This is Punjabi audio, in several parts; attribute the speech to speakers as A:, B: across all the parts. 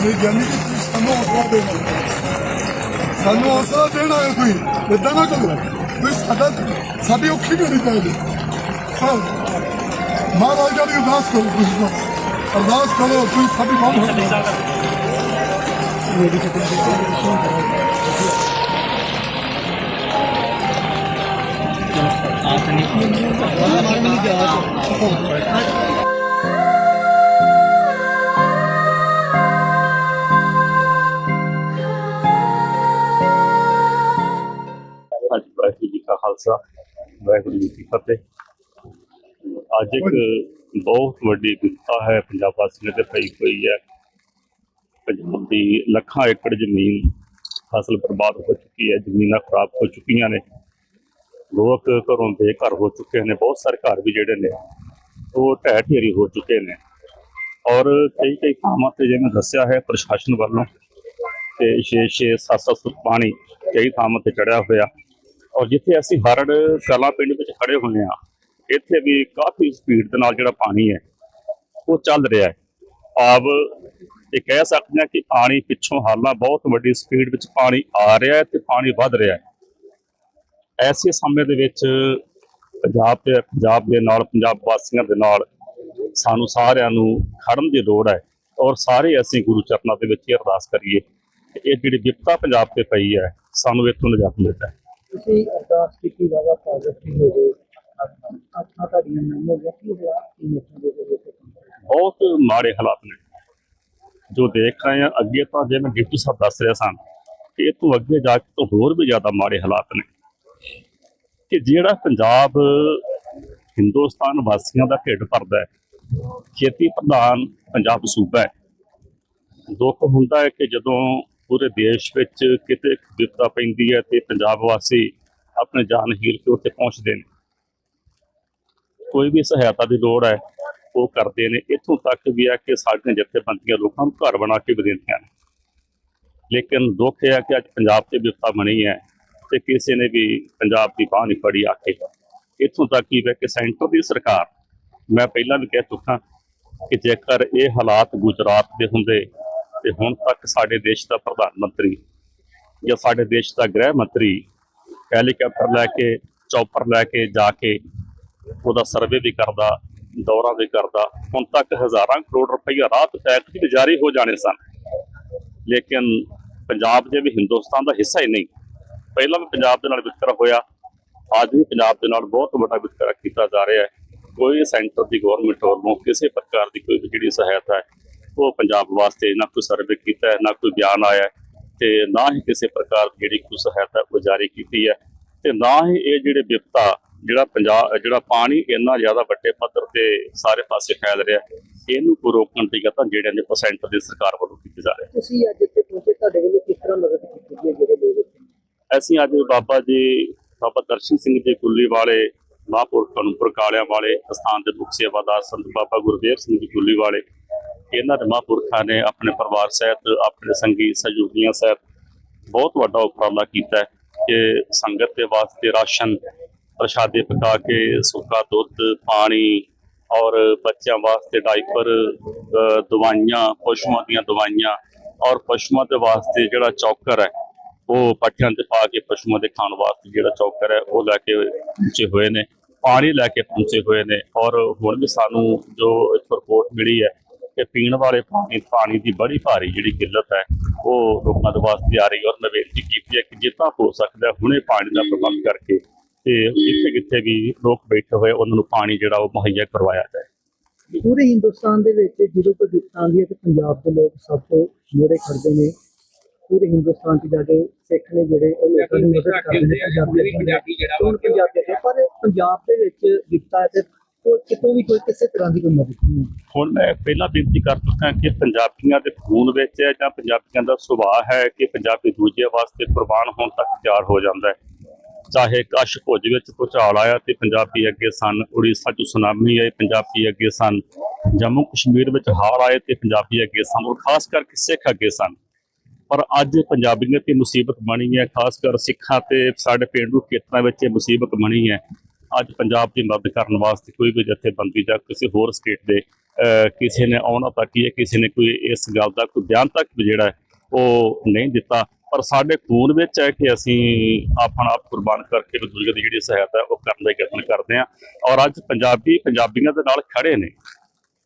A: ਮੇਰੀ ਕਿ ਤੁਸੀਂ ਸਾਨੂੰ ਹੌਸਲਾ ਦੇਣਾ। ਸਾਨੂੰ ਹੌਸਲਾ ਦੇਣਾ ਹੈ ਕੋਈ। ਇਦਾਂ ਨਾ ਕਰੋ। ਤੁਸੀਂ ਸਾਡਾ ਸਾਡੀ ਔਖੀ ਘੜੀ ਪੈ ਹਾਂ। ਮਹਾਰਾਜ ਜੀ ਦੀ ਅਰਦਾਸ ਕਰੋ ਤੁਸੀਂ ਅਰਦਾਸ ਕਰੋ ਤੁਸੀਂ ਸਾਡੀ ਬਹੁਤ ਹੌਸਲਾ
B: ਹਾਂਜੀ ਖਾਲਸਾ, ਵਾਹਿਗੁਰੂ ਜੀ ਕੀ ਫਤਿਹ। ਅੱਜ ਇੱਕ ਬਹੁਤ ਵੱਡੀ ਵਿਪਤਾ ਹੈ, ਪੰਜਾਬ ਵਾਸੀਆਂ ਤੇ ਪਈ ਹੋਈ ਹੈ। ਪੰਜਾਬ ਦੀ ਲੱਖਾਂ ਏਕੜ ਜ਼ਮੀਨ ਫਸਲ ਬਰਬਾਦ ਹੋ ਚੁੱਕੀ ਹੈ, ਜ਼ਮੀਨਾਂ ਖਰਾਬ ਹੋ ਚੁੱਕੀਆਂ ਨੇ। ਲੋਕ ਘਰੋਂ ਬੇਘਰ ਹੋ ਚੁੱਕੇ ਨੇ, ਬਹੁਤ ਸਾਰੇ ਘਰ ਵੀ ਜਿਹੜੇ ਨੇ, ਉਹ ਢਹਿ ਢੇਰੀ ਹੋ ਚੁੱਕੇ ਨੇ। ਔਰ ਕਈ ਕਈ ਥਾਵਾਂ ਤੇ ਜਿਵੇਂ ਦੱਸਿਆ ਹੈ ਪ੍ਰਸ਼ਾਸਨ ਵੱਲੋਂ ਤੇ 6-6 7-7 ਫੁੱਟ ਪਾਣੀ ਕਈ ਥਾਵਾਂ ਤੇ ਚੜਿਆ ਹੋਇਆ। ਔਰ ਜਿੱਥੇ ਅਸੀਂ ਹਰੜ ਕਲਾ ਪਿੰਡ ਵਿੱਚ ਖੜੇ ਹੋਏ ਆ ਇੱਥੇ ਵੀ ਕਾਫੀ ਸਪੀਡ ਦੇ ਨਾਲ ਜਿਹੜਾ ਪਾਣੀ ਹੈ, ਉਹ ਚੱਲ ਰਿਹਾ ਹੈ। ਆਬ ਇਹ ਕਹਿ ਸਕਦੇ ਹਾਂ ਕਿ ਪਾਣੀ ਪਿੱਛੋਂ ਹਾਲਾਂ ਬਹੁਤ ਵੱਡੀ ਸਪੀਡ ਵਿੱਚ ਪਾਣੀ ਆ ਰਿਹਾ ਹੈ ਤੇ ਪਾਣੀ ਵੱਧ ਰਿਹਾ ਹੈ। ਐਸੇ ਸਮੇਂ ਦੇ ਵਿੱਚ ਪੰਜਾਬ ਤੇ ਪੰਜਾਬ ਦੇ ਨਾਲ, ਪੰਜਾਬ ਵਾਸੀਆਂ ਦੇ ਨਾਲ ਸਾਨੂੰ ਸਾਰਿਆਂ ਨੂੰ ਖੜਨ ਦੀ ਲੋੜ ਹੈ ਔਰ ਸਾਰੇ ਅਸੀਂ ਗੁਰੂ ਚਰਨਾਂ ਦੇ ਵਿੱਚ ਇਹ ਅਰਦਾਸ ਕਰੀਏ ਇਹ ਜਿਹੜੀ ਵਿਪਤਾ ਪੰਜਾਬ ਤੇ ਪਈ ਹੈ, ਸਾਨੂੰ ਇੱਥੋਂ ਨਿਜਾਤ ਮਿਲਦਾ ਹੈ।
C: ਤੁਸੀਂ ਅਰਦਾਸ ਕੀਤੀ, ਬਾਬਾ ਪਾਜ਼ਿਟਿਵ ਹੋ ਗਏ, ਆਪਣਾ ਤੁਹਾਡੀਆਂ ਨਾਮ ਹੋ ਗਿਆ ਕੀ ਹੋਇਆ ਕੀ ਨਿਕਲ ਦੇ ਵਿੱਚ
B: ਬਹੁਤ ਮਾੜੇ ਹਾਲਾਤ ਨੇ। ਜੋ ਦੇਖ ਰਹੇ ਹਾਂ, ਅੱਗੇ ਤਾਂ ਜਿਵੇਂ ਡਿਪਟੀ ਸਾਹਿਬ ਦੱਸ ਰਿਹਾ ਸਨ ਇਹ ਤੋਂ ਅੱਗੇ ਜਾ ਕੇ ਤਾਂ ਹੋਰ ਵੀ ਜ਼ਿਆਦਾ ਮਾੜੇ ਹਾਲਾਤ ਨੇ। ਕਿ ਜਿਹੜਾ ਪੰਜਾਬ, ਹਿੰਦੁਸਤਾਨ ਵਾਸੀਆਂ ਦਾ ਢਿੱਡ ਭਰਦਾ ਹੈ, ਖੇਤੀ ਪ੍ਰਧਾਨ ਪੰਜਾਬ ਸੂਬਾ ਹੈ। ਦੁੱਖ ਹੁੰਦਾ ਹੈ ਕਿ ਜਦੋਂ ਪੂਰੇ ਦੇਸ਼ ਵਿੱਚ ਕਿਤੇ ਵਿਪਤਾ ਪੈਂਦੀ ਹੈ ਤੇ ਪੰਜਾਬ ਵਾਸੀ ਆਪਣੇ ਜਾਨ ਹੀਰ ਕੇ ਉੱਥੇ ਪਹੁੰਚਦੇ ਨੇ। ਕੋਈ ਵੀ ਸਹਾਇਤਾ ਦੀ ਲੋੜ ਹੈ, ਉਹ ਕਰਦੇ ਨੇ। ਇੱਥੋਂ ਤੱਕ ਵੀ ਹੈ ਕਿ ਸਾਡੀਆਂ ਜਥੇਬੰਦੀਆਂ ਲੋਕਾਂ ਨੂੰ ਘਰ ਬਣਾ ਕੇ ਵੀ ਦਿੰਦੀਆਂ ਨੇ। ਲੇਕਿਨ ਦੁੱਖ ਇਹ ਹੈ ਕਿ ਅੱਜ ਪੰਜਾਬ ਤੇ ਵਿਪਤਾ ਬਣੀ ਹੈ ਤੇ ਕਿਸੇ ਨੇ ਵੀ ਪੰਜਾਬ ਦੀ ਬਾਹ ਨਹੀਂ ਫੜੀ ਆਖੇ। ਕੇ ਇੱਥੋਂ ਤੱਕ ਹੀ ਹੈ ਕਿ ਸੈਂਟਰ ਦੀ ਸਰਕਾਰ, ਮੈਂ ਪਹਿਲਾਂ ਵੀ ਕਹਿ ਚੁੱਕਾ ਕਿ ਜੇਕਰ ਇਹ ਹਾਲਾਤ ਗੁਜਰਾਤ ਦੇ ਹੁੰਦੇ ਤੇ ਹੁਣ ਤੱਕ ਸਾਡੇ ਦੇਸ਼ ਦਾ ਪ੍ਰਧਾਨ ਮੰਤਰੀ ਜਾਂ ਸਾਡੇ ਦੇਸ਼ ਦਾ ਗ੍ਰਹਿ ਮੰਤਰੀ ਹੈਲੀਕਾਪਟਰ ਲੈ ਕੇ, ਚੌਪਰ ਲੈ ਕੇ ਜਾ ਕੇ ਉਹਦਾ ਸਰਵੇ ਵੀ ਕਰਦਾ, ਦੌਰਾ ਵੀ ਕਰਦਾ, ਹੁਣ ਤੱਕ ਹਜ਼ਾਰਾਂ ਕਰੋੜ ਰੁਪਈਆ ਰਾਤ ਟੈਕਸ ਵੀ ਜਾਰੀ ਹੋ ਜਾਣੇ ਸਨ। ਲੇਕਿਨ ਪੰਜਾਬ ਜੇ ਵੀ ਹਿੰਦੁਸਤਾਨ ਦਾ ਹਿੱਸਾ ਹੀ ਨਹੀਂ, ਪਹਿਲਾਂ ਵੀ ਪੰਜਾਬ ਦੇ ਨਾਲ ਵਿਤਕਰਾ ਹੋਇਆ, ਅੱਜ ਵੀ ਪੰਜਾਬ ਦੇ ਨਾਲ ਬਹੁਤ ਵੱਡਾ ਵਿਤਕਰਾ ਕੀਤਾ ਜਾ ਰਿਹਾ ਹੈ। ਕੋਈ ਸੈਂਟਰ ਦੀ ਗਵਰਨਮੈਂਟ ਵੱਲੋਂ ਕਿਸੇ ਪ੍ਰਕਾਰ ਦੀ ਕੋਈ ਵੀ ਜਿਹੜੀ ਸਹਾਇਤਾ ਹੈ ਉਹ ਪੰਜਾਬ ਵਾਸਤੇ ਨਾ ਕੋਈ ਸਰਵੇ ਕੀਤਾ ਹੈ ਨਾ ਕੋਈ ਬਿਆਨ ਆਇਆ ਤੇ ਨਾ ਹੀ ਕਿਸੇ ਪ੍ਰਕਾਰ ਦੀ ਜਿਹੜੀ ਕੋਈ ਸਹਾਇਤਾ ਉਹ ਜਾਰੀ ਕੀਤੀ ਹੈ ਤੇ ਨਾ ਹੀ ਇਹ ਜਿਹੜੇ ਵਿਪਤਾ ਜਿਹੜਾ ਪੰਜਾਬ ਜਿਹੜਾ ਪਾਣੀ ਇੰਨਾ ਜ਼ਿਆਦਾ ਵੱਡੇ ਪੱਧਰ ਤੇ ਸਾਰੇ ਪਾਸੇ ਫੈਲ ਰਿਹਾ ਇਹਨੂੰ ਕੋ ਰੋਕਣ ਦੀ ਯਤਨ ਜਿਹੜੇ ਨੇ ਪਰਸੈਂਟ ਦੀ ਸਰਕਾਰ ਵੱਲੋਂ ਕੀਤੇ ਜਾ ਰਹੇ।
C: ਤੁਸੀਂ ਅੱਜ ਇੱਥੇ ਪਹੁੰਚੇ ਤੁਹਾਡੇ ਵੱਲੋਂ ਕਿਸ ਤਰ੍ਹਾਂ ਮਦਦ ਕੀਤੀ ਗਈ ਜਿਹੜੇ ਲੋਕ?
B: ਅਸੀਂ ਅੱਜ ਬਾਬਾ ਜੀ ਬਾਬਾ ਦਰਸ਼ਨ ਸਿੰਘ ਜੀ ਕੁੱਲੀ ਵਾਲੇ ਮਹਾਂਪੁਰਖਾਂ ਨੂੰ ਪ੍ਰਕਾਲਿਆਂ ਵਾਲੇ ਅਸਥਾਨ ਦੇ ਮੁਖ ਸੇਵਾਦਾਰ ਸੰਤ ਬਾਬਾ ਗੁਰਦੇਵ ਸਿੰਘ ਜੀ ਕੁੱਲੀ ਵਾਲੇ ਇਹਨਾਂ ਦੇ ਮਹਾਂਪੁਰਖਾਂ ਨੇ ਆਪਣੇ ਪਰਿਵਾਰ ਸਹਿਤ, ਆਪਣੇ ਸੰਗੀ ਸਹਿਯੋਗੀਆਂ ਸਹਿਤ ਬਹੁਤ ਵੱਡਾ ਉਪਰਾਲਾ ਕੀਤਾ ਕਿ ਸੰਗਤ ਦੇ ਵਾਸਤੇ ਰਾਸ਼ਨ, ਪ੍ਰਸ਼ਾਦੇ ਪਕਾ ਕੇ ਸੁੱਕਾ ਦੁੱਧ, ਪਾਣੀ ਔਰ ਬੱਚਿਆਂ ਵਾਸਤੇ ਡਾਈਪਰ ਦਵਾਈਆਂ, ਪਸ਼ੂਆਂ ਦੀਆਂ ਦਵਾਈਆਂ ਔਰ ਪਸ਼ੂਆਂ ਦੇ ਵਾਸਤੇ ਜਿਹੜਾ ਚੌਕਰ ਹੈ, ਉਹ ਪੱਠਿਆਂ ਤੇ ਪਾ ਕੇ ਪਸ਼ੂਆਂ ਦੇ ਖਾਣ ਵਾਸਤੇ ਜਿਹੜਾ ਚੌਕਰ ਹੈ, ਉਹ ਲੈ ਕੇ ਪਹੁੰਚੇ ਹੋਏ ਨੇ। ਪਾਣੀ ਲੈ ਕੇ ਪਹੁੰਚੇ ਹੋਏ ਨੇ ਔਰ ਹੁਣ ਵੀ ਸਾਨੂੰ ਜੋ ਇੱਕ ਰਿਪੋਰਟ ਮਿਲੀ ਹੈ ਕਿ ਪੀਣ ਵਾਲੇ ਪਾਣੀ ਪਾਣੀ ਦੀ ਬੜੀ ਭਾਰੀ ਜਿਹੜੀ ਕਿੱਲਤ ਹੈ, ਉਹ ਲੋਕਾਂ ਦੇ ਵਾਸਤੇ ਆ ਰਹੀ ਹੈ ਔਰ ਮੈਂ ਬੇਨਤੀ ਕੀਤੀ ਹੈ ਕਿ ਜਿੱਦਾਂ ਹੋ ਸਕਦਾ ਹੁਣੇ ਪਾਣੀ ਦਾ ਪ੍ਰਬੰਧ ਕਰਕੇ ਤੇ ਜਿੱਥੇ ਕਿੱਥੇ ਵੀ ਲੋਕ ਬੈਠੇ ਹੋਏ, ਉਹਨਾਂ ਨੂੰ ਪਾਣੀ ਜਿਹੜਾ ਉਹ ਮੁਹੱਈਆ ਕਰਵਾਇਆ ਜਾਏ।
C: ਪੂਰੇ ਹਿੰਦੁਸਤਾਨ ਦੇ ਵਿੱਚ ਜਦੋਂ ਕੋਈ ਦਿੱਕਤ ਆਉਂਦੀ ਹੈ ਤੇ ਪੰਜਾਬ ਦੇ ਲੋਕ ਸਭ ਤੋਂ ਮੂਹਰੇ ਖੜਦੇ ਨੇ। ਪੂਰੇ ਹਿੰਦੁਸਤਾਨ 'ਚ ਜਾ ਕੇ ਸਿੱਖ ਨੇ ਜਿਹੜੇ ਉਹ ਲੋਕਾਂ ਦੀ ਮਦਦ ਕਰਦੇ ਨੇ, ਪੰਜਾਬੀ ਪੰਜਾਬੀ ਜਿਹੜਾ ਹੁਣ ਪੰਜਾਬੀ ਹੈ ਪਰ ਪੰਜਾਬ ਦੇ ਵਿੱਚ ਦਿੱਕਤ ਤੇ ਕਿਤੋਂ ਵੀ ਕੋਈ ਕਿਸੇ ਤਰ੍ਹਾਂ ਦੀ ਕੋਈ ਮਦਦ ਨਹੀਂ
B: ਹੁਣ ਮੈਂ ਪਹਿਲਾਂ ਬੇਨਤੀ ਕਰ ਚੁੱਕਾ ਕਿ ਪੰਜਾਬੀਆਂ ਦੇ ਖੂਨ ਵਿੱਚ ਹੈ ਜਾਂ ਪੰਜਾਬੀਆਂ ਦਾ ਸੁਭਾਅ ਹੈ ਕਿ ਪੰਜਾਬੀ ਦੂਜੇ ਵਾਸਤੇ ਕੁਰਬਾਨ ਹੋਣ ਤੱਕ ਤਿਆਰ ਹੋ ਜਾਂਦਾ ਹੈ। ਚਾਹੇ ਕਸ਼ ਭੁੱਜ ਵਿੱਚ ਭੁਚਾਲ ਆਇਆ ਤੇ ਪੰਜਾਬੀ ਅੱਗੇ ਸਨ, ਉੜੀਸਾ 'ਚ ਸੁਨਾਮੀ ਆਈ, ਪੰਜਾਬੀ ਅੱਗੇ ਸਨ। ਜੰਮੂ ਕਸ਼ਮੀਰ ਵਿੱਚ ਹਾਰ ਆਏ ਤੇ ਪੰਜਾਬੀ ਅੱਗੇ ਸਨ, ਔਰ ਖਾਸ ਕਰਕੇ ਸਿੱਖ ਅੱਗੇ ਸਨ। ਪਰ ਅੱਜ ਪੰਜਾਬੀਆਂ ਤੇ ਮੁਸੀਬਤ ਬਣੀ ਹੈ, ਖਾਸ ਕਰ ਸਿੱਖਾਂ ਤੇ ਸਾਡੇ ਪਿੰਡੂ ਖੇਤਰਾਂ ਵਿੱਚ ਇਹ ਮੁਸੀਬਤ ਬਣੀ ਹੈ। ਅੱਜ ਪੰਜਾਬ ਦੀ ਮਦਦ ਕਰਨ ਵਾਸਤੇ ਕੋਈ ਵੀ ਜਥੇਬੰਦੀ ਜਾਂ ਕਿਸੇ ਹੋਰ ਸਟੇਟ ਦੇ ਕਿਸੇ ਨੇ ਆਉਣਾ ਤੱਕ ਹੀ ਹੈ, ਕਿਸੇ ਨੇ ਕੋਈ ਇਸ ਗੱਲ ਦਾ ਕੋਈ ਬਿਆਨ ਤੱਕ ਵੀ ਜਿਹੜਾ ਉਹ ਨਹੀਂ ਦਿੱਤਾ। ਪਰ ਸਾਡੇ ਖੂਨ ਵਿੱਚ ਹੈ ਕਿ ਅਸੀਂ ਆਪਣਾ ਆਪ ਕੁਰਬਾਨ ਕਰਕੇ ਇੱਕ ਦੀ ਜਿਹੜੀ ਸਹਾਇਤਾ ਉਹ ਕਰਨ ਦਾ ਯਤਨ ਕਰਦੇ ਹਾਂ। ਔਰ ਅੱਜ ਪੰਜਾਬੀ, ਪੰਜਾਬੀਆਂ ਦੇ ਨਾਲ ਖੜੇ ਨੇ।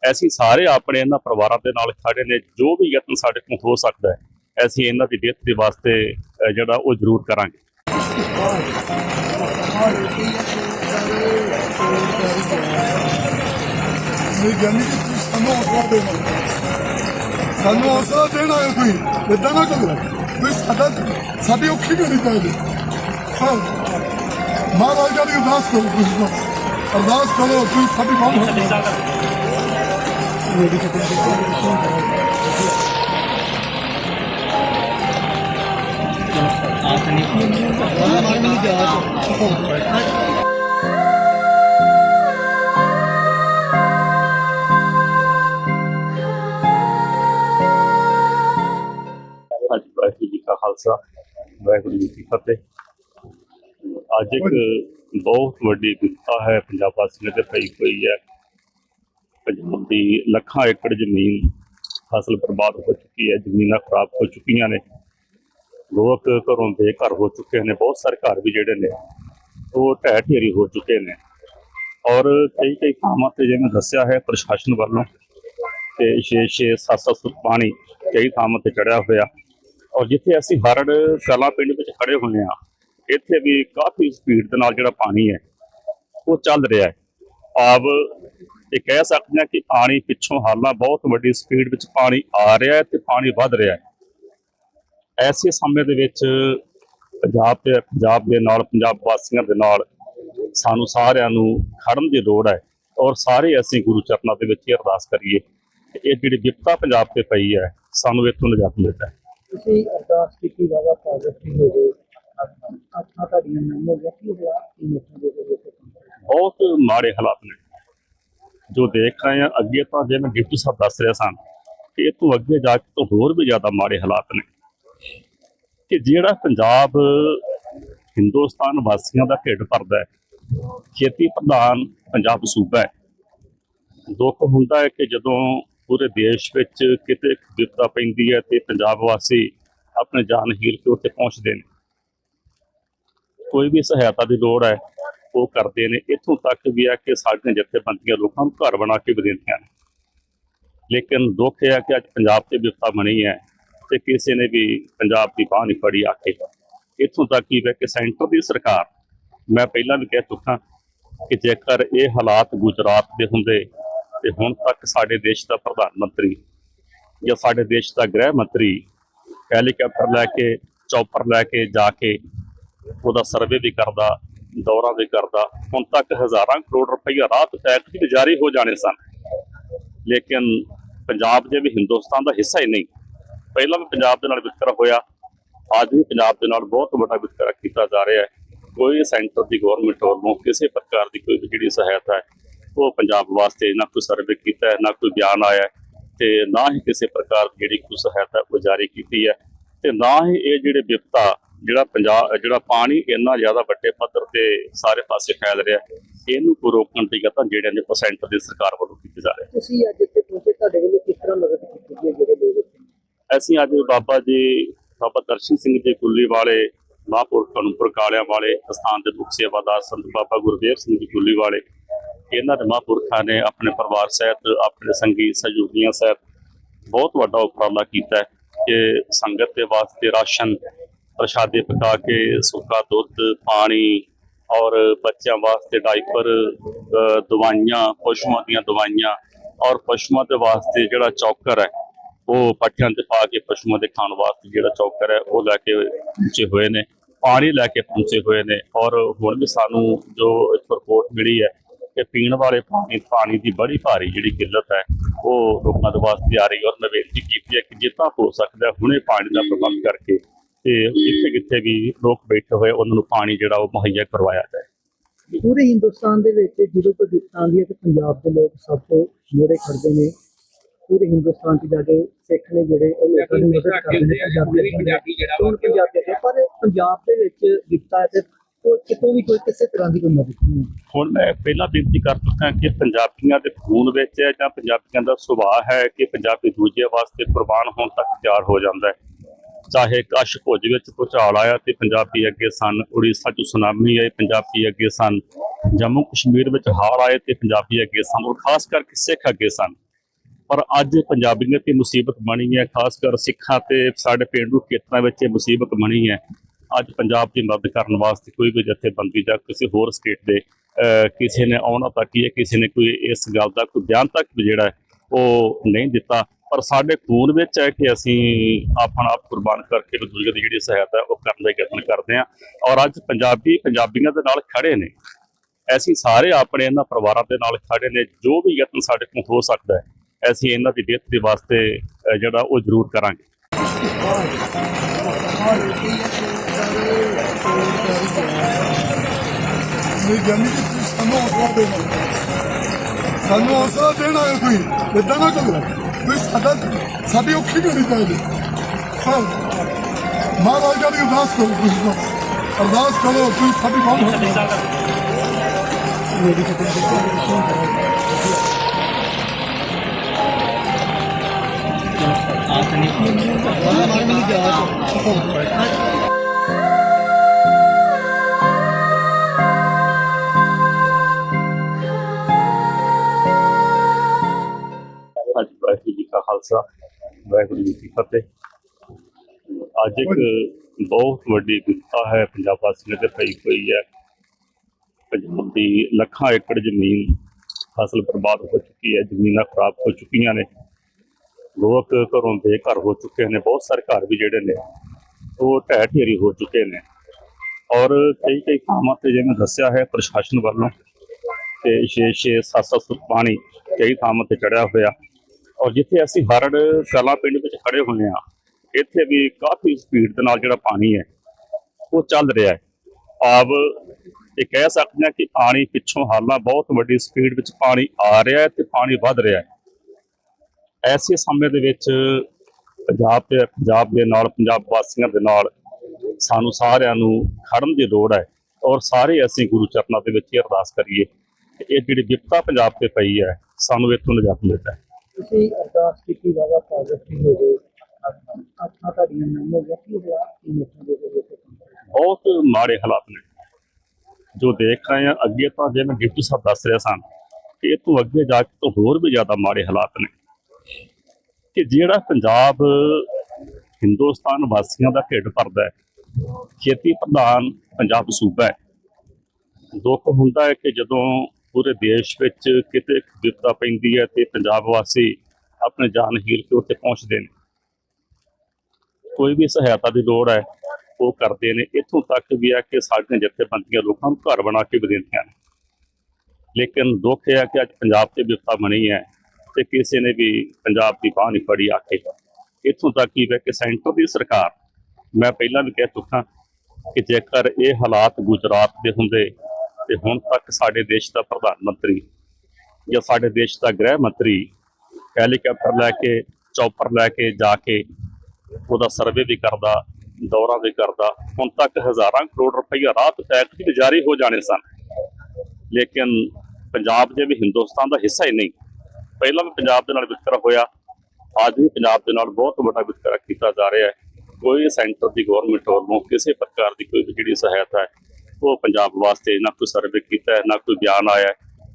B: ਅਸੀਂ ਸਾਰੇ ਆਪਣੇ ਇਹਨਾਂ ਪਰਿਵਾਰਾਂ ਦੇ ਨਾਲ ਖੜੇ ਨੇ। ਜੋ ਵੀ ਯਤਨ ਸਾਡੇ ਕੋਲ ਹੋ ਸਕਦਾ ਹੈ ਅਸੀਂ ਇਹਨਾਂ ਦੀ ਬਿਹਤਰੀ ਵਾਸਤੇ, ਅਹ, ਜਿਹੜਾ ਉਹ ਜ਼ਰੂਰ ਕਰਾਂਗੇ।
A: ਮੇਰੀ ਜਾਨੀ ਕਿ ਤੁਸੀਂ ਸਾਨੂੰ ਹੌਸਲਾ ਦੇਣਾ। ਸਾਨੂੰ ਹੌਸਲਾ ਦੇਣਾ ਹੈ ਕੋਈ ਇਦਾਂ ਨਾ ਕਰੋ। ਤੁਸੀਂ ਸਾਡਾ ਸਾਡੀ ਔਖੀ ਕਰੀ ਚਾਹੀਦੀ ਹਾਂ। ਮਹਾਰਾਜ ਜੀ ਦੀ ਅਰਦਾਸ ਕਰੋ ਤੁਸੀਂ ਬਸ ਅਰਦਾਸ ਕਰੋ, ਤੁਸੀਂ ਸਾਡੀ ਬਹੁਤ ਹੌਸਲਾ
B: ਅੱਜ ਵਾਹਿਗੁਰੂ ਜੀ ਕਾ ਖਾਲਸਾ, ਵਾਹਿਗੁਰੂ ਜੀ ਕੀ ਫਤਿਹ। ਅੱਜ ਇੱਕ ਬਹੁਤ ਵੱਡੀ ਵਿਪਤਾ ਹੈ, ਪੰਜਾਬ ਵਾਸੀਆਂ ਤੇ ਪਈ ਹੋਈ ਹੈ। ਪੰਜਾਬ ਦੀ ਲੱਖਾਂ ਏਕੜ ਜ਼ਮੀਨ ਫਸਲ ਬਰਬਾਦ ਹੋ ਚੁੱਕੀ ਹੈ, ਜ਼ਮੀਨਾਂ ਖਰਾਬ ਹੋ ਚੁੱਕੀਆਂ ਨੇ। ਲੋਕ ਘਰੋਂ ਬੇਘਰ ਹੋ ਚੁੱਕੇ ਨੇ, ਬਹੁਤ ਸਾਰੇ ਘਰ ਵੀ ਜਿਹੜੇ ਨੇ, ਉਹ ਢਹਿ ਢੇਰੀ ਹੋ ਚੁੱਕੇ ਨੇ। ਔਰ ਕਈ ਕਈ ਥਾਵਾਂ ਤੇ ਜਿਵੇਂ ਦੱਸਿਆ ਹੈ ਪ੍ਰਸ਼ਾਸਨ ਵੱਲੋਂ ਤੇ 6-6 7-7 ਫੁੱਟ ਪਾਣੀ ਕਈ ਥਾਵਾਂ ਤੇ ਚੜਿਆ ਹੋਇਆ। ਔਰ ਜਿੱਥੇ ਅਸੀਂ ਹਰੜ ਕਲਾ ਪਿੰਡ ਵਿੱਚ ਖੜੇ ਹੋਏ ਆ ਇੱਥੇ ਵੀ ਕਾਫੀ ਸਪੀਡ ਦੇ ਨਾਲ ਜਿਹੜਾ ਪਾਣੀ ਹੈ, ਉਹ ਚੱਲ ਰਿਹਾ ਹੈ। ਆਬ ਇਹ ਕਹਿ ਸਕਦੇ ਹਾਂ ਕਿ ਪਾਣੀ ਪਿੱਛੋਂ ਹਾਲਾਂ, ਬਹੁਤ ਵੱਡੀ ਸਪੀਡ ਵਿੱਚ ਪਾਣੀ ਆ ਰਿਹਾ ਹੈ ਤੇ ਪਾਣੀ ਵੱਧ ਰਿਹਾ ਹੈ। ਐਸੇ ਸਮੇਂ ਦੇ ਵਿੱਚ ਪੰਜਾਬ ਤੇ ਪੰਜਾਬ ਦੇ ਨਾਲ ਪੰਜਾਬ ਵਾਸੀਆਂ ਦੇ ਨਾਲ ਸਾਨੂੰ ਸਾਰਿਆਂ ਨੂੰ ਖੜਨ ਦੀ ਲੋੜ ਹੈ ਔਰ ਸਾਰੇ ਅਸੀਂ ਗੁਰੂ ਚਰਨਾਂ ਦੇ ਵਿੱਚ ਇਹ ਅਰਦਾਸ ਕਰੀਏ ਕਿ ਇਹ ਜਿਹੜੀ ਵਿਪਤਾ ਪੰਜਾਬ ਤੇ ਪਈ ਹੈ ਸਾਨੂੰ ਇੱਥੋਂ ਨਿਜਾਤ ਮਿਲਦਾ ਹੈ
C: ਤੁਸੀਂ ਅਰਦਾਸ ਕੀਤੀ ਬਾਬਾ ਨਹੀਂ ਹੋ ਗਏ ਆਤਮਾ ਤੁਹਾਡੀਆਂ ਨਹੀਂ ਹੋ ਗਿਆ ਕੀ ਹੋਇਆ ਕੀ ਮਿੱਠਾ ਦੇ ਦੇ ਵਿੱਚ
B: ਬਹੁਤ ਮਾੜੇ ਹਾਲਾਤ ਨੇ। ਜੋ ਦੇਖ ਰਹੇ ਹਾਂ ਅੱਗੇ ਤਾਂ ਜਿਵੇਂ ਡਿਪਟੀ ਸਾਹਿਬ ਦੱਸ ਰਿਹਾ ਸਨ ਇਹ ਤੋਂ ਅੱਗੇ ਜਾ ਕੇ ਤਾਂ ਹੋਰ ਵੀ ਜ਼ਿਆਦਾ ਮਾੜੇ ਹਾਲਾਤ ਨੇ। ਕਿ ਜਿਹੜਾ ਪੰਜਾਬ, ਹਿੰਦੁਸਤਾਨ ਵਾਸੀਆਂ ਦਾ ਢਿੱਡ ਭਰਦਾ ਹੈ, ਖੇਤੀ ਪ੍ਰਧਾਨ ਪੰਜਾਬ ਸੂਬਾ ਹੈ। ਦੁੱਖ ਹੁੰਦਾ ਹੈ ਕਿ ਜਦੋਂ ਪੂਰੇ ਦੇਸ਼ ਵਿੱਚ ਕਿਤੇ ਵਿਪਤਾ ਪੈਂਦੀ ਹੈ ਤੇ ਪੰਜਾਬ ਵਾਸੀ ਆਪਣੇ ਜਾਨ ਹੀਰ ਕੇ ਉੱਥੇ ਪਹੁੰਚਦੇ ਨੇ। ਕੋਈ ਵੀ ਸਹਾਇਤਾ ਦੀ ਲੋੜ ਹੈ, ਉਹ ਕਰਦੇ ਨੇ। ਇੱਥੋਂ ਤੱਕ ਵੀ ਹੈ ਕਿ ਸਾਡੀਆਂ ਜਥੇਬੰਦੀਆਂ ਲੋਕਾਂ ਨੂੰ ਘਰ ਬਣਾ ਕੇ ਵੀ ਦਿੰਦੀਆਂ ਨੇ। ਲੇਕਿਨ ਦੁੱਖ ਇਹ ਹੈ ਕਿ ਅੱਜ ਪੰਜਾਬ ਤੇ ਵਿਪਤਾ ਬਣੀ ਹੈ। ਤੇ ਕਿਸੇ ਨੇ ਵੀ ਪੰਜਾਬ ਦੀ ਬਾਹ ਨਹੀਂ ਫੜੀ ਆ ਕੇ ਇੱਥੋਂ ਤੱਕ ਕੀ ਹੈ ਕਿ ਸੈਂਟਰ ਦੀ ਸਰਕਾਰ, ਮੈਂ ਪਹਿਲਾਂ ਵੀ ਕਹਿ ਚੁੱਕਾ ਕਿ ਜੇਕਰ ਇਹ ਹਾਲਾਤ ਗੁਜਰਾਤ ਦੇ ਹੁੰਦੇ ਤੇ ਹੁਣ ਤੱਕ ਸਾਡੇ ਦੇਸ਼ ਦਾ ਪ੍ਰਧਾਨ ਮੰਤਰੀ ਜਾਂ ਸਾਡੇ ਦੇਸ਼ ਦਾ ਗ੍ਰਹਿ ਮੰਤਰੀ ਹੈਲੀਕਾਪਟਰ ਲੈ ਕੇ, ਚੌਪਰ ਲੈ ਕੇ ਜਾ ਕੇ ਉਹਦਾ ਸਰਵੇ ਵੀ ਕਰਦਾ, ਦੌਰਾ ਵੀ ਕਰਦਾ, ਹੁਣ ਤੱਕ ਹਜ਼ਾਰਾਂ ਕਰੋੜ ਰੁਪਈਆ ਰਾਤ ਟੈਕਸ ਵੀ ਜਾਰੀ ਹੋ ਜਾਣੇ ਸਨ। ਲੇਕਿਨ ਪੰਜਾਬ ਜੇ ਵੀ ਹਿੰਦੁਸਤਾਨ ਦਾ ਹਿੱਸਾ ਹੀ ਨਹੀਂ ਪਹਿਲਾਂ ਵੀ ਪੰਜਾਬ ਦੇ ਨਾਲ ਵਿਤਕਰਾ ਹੋਇਆ। ਅੱਜ ਵੀ ਪੰਜਾਬ ਦੇ ਨਾਲ ਬਹੁਤ ਵੱਡਾ ਵਿਤਕਰਾ ਕੀਤਾ ਜਾ ਰਿਹਾ ਹੈ। ਕੋਈ ਸੈਂਟਰ ਦੀ ਗਵਰਨਮੈਂਟ ਵੱਲੋਂ ਕਿਸੇ ਪ੍ਰਕਾਰ ਦੀ ਕੋਈ ਜਿਹੜੀ ਸਹਾਇਤਾ ਹੈ, ਉਹ ਪੰਜਾਬ ਵਾਸਤੇ ਨਾ ਕੋਈ ਸਰਵੇ ਕੀਤਾ ਹੈ, ਨਾ ਕੋਈ ਬਿਆਨ ਆਇਆ ਹੈ ਤੇ ਨਾ ਹੀ ਕਿਸੇ ਪ੍ਰਕਾਰ ਦੀ ਜਿਹੜੀ ਕੋਈ ਸਹਾਇਤਾ ਉਹ ਜਾਰੀ ਕੀਤੀ ਹੈ ਤੇ ਨਾ ਹੀ ਇਹ ਜਿਹੜੇ ਵਿਪਤਾ, ਜਿਹੜਾ ਪੰਜਾਬ, ਜਿਹੜਾ ਪਾਣੀ ਇੰਨਾ ਜ਼ਿਆਦਾ ਵੱਡੇ ਪੱਧਰ ਤੇ ਸਾਰੇ ਪਾਸੇ ਫੈਲ ਰਿਹਾ ਇਹਨੂੰ ਕੋਈ ਰੋਕਣ ਦੀ ਯਤਨ ਜਿਹੜੇ ਨੇ ਉਹ ਸੈਂਟਰ ਦੀ ਸਰਕਾਰ ਵੱਲੋਂ ਕੀਤੇ ਜਾ ਰਹੇ
C: ਤੁਸੀਂ ਅੱਜ ਇੱਥੇ ਪਹੁੰਚੇ, ਤੁਹਾਡੇ ਵੱਲੋਂ ਕਿਸ ਤਰ੍ਹਾਂ ਮਦਦ ਕੀਤੀ ਗਈ ਜਿਹੜੇ ਲੋਕ
B: ਅਸੀਂ ਅੱਜ ਬਾਬਾ ਜੀ, ਬਾਬਾ ਦਰਸ਼ਨ ਸਿੰਘ ਜੀ ਕੁੱਲੀ ਵਾਲੇ, ਮਹਾਂਪੁਰਖਾਂ ਨੂੰ ਪ੍ਰਕਾਲਿਆਂ ਵਾਲੇ ਅਸਥਾਨ ਦੇ ਮੁਖ ਸੇਵਾਦਾਰ ਸੰਤ ਬਾਬਾ ਗੁਰਦੇਵ ਸਿੰਘ ਜੀ ਕੁੱਲੀ ਵਾਲੇ ਇਹਨਾਂ ਦੇ ਮਹਾਂਪੁਰਖਾਂ ਨੇ ਆਪਣੇ ਪਰਿਵਾਰ ਸਹਿਤ, ਆਪਣੇ ਸੰਗੀ ਸਹਿਯੋਗੀਆਂ ਸਹਿਤ ਬਹੁਤ ਵੱਡਾ ਉਪਰਾਲਾ ਕੀਤਾ ਹੈ ਕਿ ਸੰਗਤ ਦੇ ਵਾਸਤੇ ਰਾਸ਼ਨ, ਪ੍ਰਸ਼ਾਦੇ ਪਕਾ ਕੇ, ਸੁੱਕਾ ਦੁੱਧ, ਪਾਣੀ ਔਰ ਬੱਚਿਆਂ ਵਾਸਤੇ ਡਾਈਪਰ ਦਵਾਈਆਂ, ਪਸ਼ੂਆਂ ਦੀਆਂ ਦਵਾਈਆਂ ਔਰ ਪਸ਼ੂਆਂ ਦੇ ਵਾਸਤੇ ਜਿਹੜਾ ਚੌਕਰ ਹੈ ਉਹ ਪੱਠਿਆਂ ਤੇ ਪਾ ਕੇ ਪਸ਼ੂਆਂ ਦੇ ਖਾਣ ਵਾਸਤੇ ਜਿਹੜਾ ਚੌਕਰ ਹੈ, ਉਹ ਲੈ ਕੇ ਪਹੁੰਚੇ ਹੋਏ ਨੇ। ਪਾਣੀ ਲੈ ਕੇ ਪਹੁੰਚੇ ਹੋਏ ਨੇ ਔਰ ਹੁਣ ਵੀ ਸਾਨੂੰ ਜੋ ਰਿਪੋਰਟ ਮਿਲੀ ਹੈ ਕਿ ਪੀਣ ਵਾਲੇ ਪਾਣੀ ਪਾਣੀ ਦੀ ਬੜੀ ਭਾਰੀ ਜਿਹੜੀ ਕਿੱਲਤ ਹੈ, ਉਹ ਲੋਕਾਂ ਦੇ ਵਾਸਤੇ ਆ ਰਹੀ ਔਰ ਮੈਂ ਬੇਨਤੀ ਕੀਤੀ ਹੈ ਕਿ ਜਿੱਦਾਂ ਹੋ ਸਕਦਾ ਹੁਣੇ ਪਾਣੀ ਦਾ ਪ੍ਰਬੰਧ ਕਰਕੇ ਤੇ ਜਿੱਥੇ ਕਿੱਥੇ ਵੀ ਲੋਕ ਬੈਠੇ ਹੋਏ, ਉਹਨਾਂ ਨੂੰ ਪਾਣੀ ਜਿਹੜਾ ਉਹ ਮੁਹੱਈਆ ਕਰਵਾਇਆ ਜਾਏ।
C: ਪੂਰੇ ਹਿੰਦੁਸਤਾਨ ਦੇ ਵਿੱਚ ਜਦੋਂ ਕੋਈ ਦਿੱਕਤ ਆਉਂਦੀ ਹੈ ਤੇ ਪੰਜਾਬ ਦੇ ਲੋਕ ਸਭ ਤੋਂ ਮੋੜੇ ਖੜਦੇ ਨੇ। ਪੂਰੇ ਹਿੰਦੁਸਤਾਨ 'ਚ ਜਾ ਕੇ ਸਿੱਖ ਨੇ ਜਿਹੜੇ ਉਹ ਲੋਕਾਂ ਦੀ ਮਦਦ ਕਰਦੇ ਨੇ ਪੰਜਾਬੀ ਪੰਜਾਬੀ ਜਿਹੜਾ ਹੁਣ ਪੰਜਾਬੀ ਅੱਗੇ ਪਰ ਪੰਜਾਬ ਦੇ ਵਿੱਚ ਦਿੱਕਤਾਂ ਤੇ ਕੋਈ ਕਿਤੋਂ ਵੀ ਕੋਈ ਕਿਸੇ ਤਰ੍ਹਾਂ ਦੀ ਕੋਈ ਮਦਦ ਨਹੀਂ
B: ਹੁਣ ਮੈਂ ਪਹਿਲਾਂ ਬੇਨਤੀ ਕਰ ਚੁੱਕਾ ਕਿ ਪੰਜਾਬੀਆਂ ਦੇ ਖੂਨ ਵਿੱਚ ਹੈ ਜਾਂ ਪੰਜਾਬੀਆਂ ਦਾ ਸੁਭਾਅ ਹੈ ਕਿ ਪੰਜਾਬੀ ਦੂਜੇ ਵਾਸਤੇ ਕੁਰਬਾਨ ਹੋਣ ਤੱਕ ਤਿਆਰ ਹੋ ਜਾਂਦਾ ਹੈ। ਚਾਹੇ ਕਸ਼ ਭੁੱਜ ਵਿੱਚ ਭੁਚਾਲ ਆਇਆ ਤੇ ਪੰਜਾਬੀ ਅੱਗੇ ਸਨ ਉੜੀਸਾ 'ਚ ਸੁਨਾਮੀ ਆਈ ਪੰਜਾਬੀ ਅੱਗੇ ਸਨ। ਜੰਮੂ ਕਸ਼ਮੀਰ ਵਿੱਚ ਹਾੜ ਆਏ ਤੇ ਪੰਜਾਬੀ ਅੱਗੇ ਸਨ ਔਰ ਖਾਸ ਕਰਕੇ ਸਿੱਖ ਅੱਗੇ ਸਨ। ਪਰ ਅੱਜ ਪੰਜਾਬੀਆਂ ਤੇ ਮੁਸੀਬਤ ਬਣੀ ਹੈ, ਖਾਸ ਕਰ ਸਿੱਖਾਂ ਤੇ ਸਾਡੇ ਪਿੰਡੂ ਖੇਤਰਾਂ ਵਿੱਚ ਇਹ ਮੁਸੀਬਤ ਬਣੀ ਹੈ। ਅੱਜ ਪੰਜਾਬ ਦੀ ਮਦਦ ਕਰਨ ਵਾਸਤੇ ਕੋਈ ਵੀ ਜਥੇਬੰਦੀ ਜਾਂ ਕਿਸੇ ਹੋਰ ਸਟੇਟ ਦੇ ਕਿਸੇ ਨੇ ਆਉਣਾ ਤੱਕ ਹੀ ਹੈ, ਕਿਸੇ ਨੇ ਕੋਈ ਇਸ ਗੱਲ ਦਾ ਕੋਈ ਬਿਆਨ ਤੱਕ ਵੀ ਜਿਹੜਾ ਉਹ ਨਹੀਂ ਦਿੱਤਾ। ਪਰ ਸਾਡੇ ਖੂਨ ਵਿੱਚ ਹੈ ਕਿ ਅਸੀਂ ਆਪਣਾ ਆਪ ਕੁਰਬਾਨ ਕਰਕੇ ਇੱਕ ਦੀ ਜਿਹੜੀ ਸਹਾਇਤਾ ਉਹ ਕਰਨ ਦਾ ਯਤਨ ਕਰਦੇ ਹਾਂ। ਔਰ ਅੱਜ ਪੰਜਾਬੀ, ਪੰਜਾਬੀਆਂ ਦੇ ਨਾਲ ਖੜੇ ਨੇ। ਅਸੀਂ ਸਾਰੇ ਆਪਣੇ ਇਹਨਾਂ ਪਰਿਵਾਰਾਂ ਦੇ ਨਾਲ ਖੜੇ ਨੇ, ਜੋ ਵੀ ਯਤਨ ਸਾਡੇ ਕੋਲ ਹੋ ਸਕਦਾ ਹੈ। ਅਸੀਂ ਇਹਨਾਂ ਦੀ ਬਿਹਤਰੀ ਵਾਸਤੇ ਜਿਹੜਾ ਉਹ ਜ਼ਰੂਰ ਕਰਾਂਗੇ।
A: ਸਾਨੂੰ ਹੌਸਲਾ ਦੇਣਾ ਹੈ। ਕੋਈ। ਇਦਾਂ ਨਾ ਕਰੋ। ਤੁਸੀਂ ਸਾਡਾ, ਸਾਡੀ ਔਖੀ ਘੜੀ ਪੈ ਗਈ ਹਾਂ ਮਹਾਰਾਜ ਦੀ ਅਰਦਾਸ ਕਰੋ ਤੁਸੀਂ ਅਰਦਾਸ ਕਰੋ ਤੁਸੀਂ ਸਾਡੀ ਬਹੁਤ
C: ਮੇਰੀ ਕਿਤੇ
B: ਅੱਜ ਵਾਹਿਗੁਰੂ ਜੀ ਕਾ ਖਾਲਸਾ ਵਾਹਿਗੁਰੂ ਜੀ ਕੀ ਫਤਿਹ ਅੱਜ ਇੱਕ ਬਹੁਤ ਵੱਡੀ ਵਿਪਤਾ ਹੈ ਪੰਜਾਬ ਵਾਸੀਆਂ ਤੇ ਪਈ ਹੋਈ ਹੈ ਪੰਜਾਬ ਦੀ ਲੱਖਾਂ ਏਕੜ ਜ਼ਮੀਨ ਫਸਲ ਬਰਬਾਦ ਹੋ ਚੁੱਕੀ ਹੈ ਜ਼ਮੀਨਾਂ ਖਰਾਬ ਹੋ ਚੁੱਕੀਆਂ ਨੇ ਲੋਕ ਘਰੋਂ ਬੇਘਰ ਹੋ ਚੁੱਕੇ ਨੇ, ਬਹੁਤ ਸਾਰੇ ਘਰ ਵੀ ਜਿਹੜੇ ਨੇ, ਉਹ ਢਹਿ ਢੇਰੀ ਹੋ ਚੁੱਕੇ ਨੇ। ਔਰ ਕਈ ਕਈ ਥਾਵਾਂ ਤੇ ਜਿਵੇਂ ਦੱਸਿਆ ਹੈ ਪ੍ਰਸ਼ਾਸਨ ਵੱਲੋਂ ਤੇ 6-6 7-7 ਫੁੱਟ ਪਾਣੀ ਕਈ ਥਾਵਾਂ ਤੇ ਚੜਿਆ ਹੋਇਆ। ਔਰ ਜਿੱਥੇ ਅਸੀਂ ਹਰੜ ਕਲਾ ਪਿੰਡ ਵਿੱਚ ਖੜੇ ਹੋਏ ਆ ਇੱਥੇ ਵੀ ਕਾਫੀ ਸਪੀਡ ਦੇ ਨਾਲ ਜਿਹੜਾ ਪਾਣੀ ਹੈ, ਉਹ ਚੱਲ ਰਿਹਾ ਹੈ। ਆਬ ਇਹ ਕਹਿ ਸਕਦੇ ਹਾਂ ਕਿ ਪਾਣੀ ਪਿੱਛੋਂ ਹਾਲਾਂ ਬਹੁਤ ਵੱਡੀ ਸਪੀਡ ਵਿੱਚ ਪਾਣੀ ਆ ਰਿਹਾ ਹੈ ਤੇ ਪਾਣੀ ਵੱਧ ਰਿਹਾ ਹੈ। ਐਸੇ ਸਮੇਂ ਦੇ ਵਿੱਚ ਪੰਜਾਬ ਤੇ ਪੰਜਾਬ ਦੇ ਨਾਲ ਪੰਜਾਬ ਵਾਸੀਆਂ ਦੇ ਨਾਲ ਸਾਨੂੰ ਸਾਰਿਆਂ ਨੂੰ ਖੜਨ ਦੀ ਲੋੜ ਹੈ ਔਰ ਸਾਰੇ ਅਸੀਂ ਗੁਰੂ ਚਰਨਾਂ ਦੇ ਵਿੱਚ ਅਰਦਾਸ ਕਰੀਏ ਕਿ ਇਹ ਜਿਹੜੀ ਵਿਪਤਾ ਪੰਜਾਬ ਤੇ ਪਈ ਹੈ ਸਾਨੂੰ ਇੱਥੋਂ ਨਿਜਾਤ ਮਿਲਦਾ ਹੈ।
C: ਤੁਸੀਂ ਅਰਦਾਸ ਕੀਤੀ ਬਾਬਾ ਪਾਜ਼ਿਟਿਵ ਹੋ ਗਏ। ਆਪਣਾ ਤੁਹਾਡੀਆਂ ਗਿਆ ਕੀ ਹੋਇਆ? ਕੀ ਨਿਕਲ ਦੇ
B: ਬਹੁਤ ਮਾੜੇ ਹਾਲਾਤ ਨੇ। ਜੋ ਦੇਖ ਰਹੇ ਹਾਂ ਅੱਗੇ ਤਾਂ ਜਿਵੇਂ ਡਿਪਟੀ ਸਾਹਿਬ ਦੱਸ ਰਿਹਾ ਸਨ ਇਹ ਤੋਂ ਅੱਗੇ ਜਾ ਕੇ ਤਾਂ ਹੋਰ ਵੀ ਜ਼ਿਆਦਾ ਮਾੜੇ ਹਾਲਾਤ ਨੇ। ਕਿ ਜਿਹੜਾ ਪੰਜਾਬ, ਹਿੰਦੁਸਤਾਨ ਵਾਸੀਆਂ ਦਾ ਢਿੱਡ ਭਰਦਾ ਹੈ, ਖੇਤੀ ਪ੍ਰਧਾਨ ਪੰਜਾਬ ਸੂਬਾ ਹੈ। ਦੁੱਖ ਹੁੰਦਾ ਹੈ ਕਿ ਜਦੋਂ ਪੂਰੇ ਦੇਸ਼ ਵਿੱਚ ਕਿਤੇ ਵਿਪਤਾ ਪੈਂਦੀ ਹੈ ਤੇ ਪੰਜਾਬ ਵਾਸੀ ਆਪਣੇ ਜਾਨ ਹੀਲ ਕੇ ਉੱਥੇ ਪਹੁੰਚਦੇ ਨੇ। ਕੋਈ ਵੀ ਸਹਾਇਤਾ ਦੀ ਲੋੜ ਹੈ, ਉਹ ਕਰਦੇ ਨੇ। ਇੱਥੋਂ ਤੱਕ ਵੀ ਹੈ ਕਿ ਸਾਡੀਆਂ ਜਥੇਬੰਦੀਆਂ ਲੋਕਾਂ ਨੂੰ ਘਰ ਬਣਾ ਕੇ ਵੀ ਦਿੰਦੀਆਂ ਨੇ। ਲੇਕਿਨ ਦੁੱਖ ਇਹ ਹੈ ਕਿ ਅੱਜ ਪੰਜਾਬ ਤੇ ਵਿਪਤਾ ਬਣੀ ਹੈ। ਤੇ ਕਿਸੇ ਨੇ ਵੀ ਪੰਜਾਬ ਦੀ ਬਾਹ ਨਹੀਂ ਫੜੀ ਆ ਕੇ ਇੱਥੋਂ ਤੱਕ ਹੀ ਹੈ ਕਿ ਸੈਂਟਰ ਦੀ ਸਰਕਾਰ, ਮੈਂ ਪਹਿਲਾਂ ਵੀ ਕਹਿ ਚੁੱਕਾ ਕਿ ਜੇਕਰ ਇਹ ਹਾਲਾਤ ਗੁਜਰਾਤ ਦੇ ਹੁੰਦੇ ਤੇ ਹੁਣ ਤੱਕ ਸਾਡੇ ਦੇਸ਼ ਦਾ ਪ੍ਰਧਾਨ ਮੰਤਰੀ ਜਾਂ ਸਾਡੇ ਦੇਸ਼ ਦਾ ਗ੍ਰਹਿ ਮੰਤਰੀ ਹੈਲੀਕਾਪਟਰ ਲੈ ਕੇ, ਚੌਪਰ ਲੈ ਕੇ ਜਾ ਕੇ ਉਹਦਾ ਸਰਵੇ ਵੀ ਕਰਦਾ, ਦੌਰਾ ਵੀ ਕਰਦਾ, ਹੁਣ ਤੱਕ ਹਜ਼ਾਰਾਂ ਕਰੋੜ ਰੁਪਈਆ ਰਾਤ ਟੈਕਸ ਵੀ ਜਾਰੀ ਹੋ ਜਾਣੇ ਸਨ। ਲੇਕਿਨ ਪੰਜਾਬ ਜੇ ਵੀ ਹਿੰਦੁਸਤਾਨ ਦਾ ਹਿੱਸਾ ਹੀ ਨਹੀਂ ਪਹਿਲਾਂ ਵੀ ਪੰਜਾਬ ਦੇ ਨਾਲ ਵਿਤਕਰਾ ਹੋਇਆ ਅੱਜ ਵੀ ਪੰਜਾਬ ਦੇ ਨਾਲ ਬਹੁਤ ਵੱਡਾ ਵਿਤਕਰਾ ਕੀਤਾ ਜਾ ਰਿਹਾ ਹੈ। ਕੋਈ ਸੈਂਟਰ ਦੀ ਗਵਰਨਮੈਂਟ ਵੱਲੋਂ ਕਿਸੇ ਪ੍ਰਕਾਰ ਦੀ ਕੋਈ ਵੀ ਜਿਹੜੀ ਸਹਾਇਤਾ ਹੈ ਉਹ ਪੰਜਾਬ ਵਾਸਤੇ ਨਾ ਕੋਈ ਸਰਵੇ ਕੀਤਾ ਹੈ ਨਾ ਕੋਈ ਬਿਆਨ ਆਇਆ ਹੈ,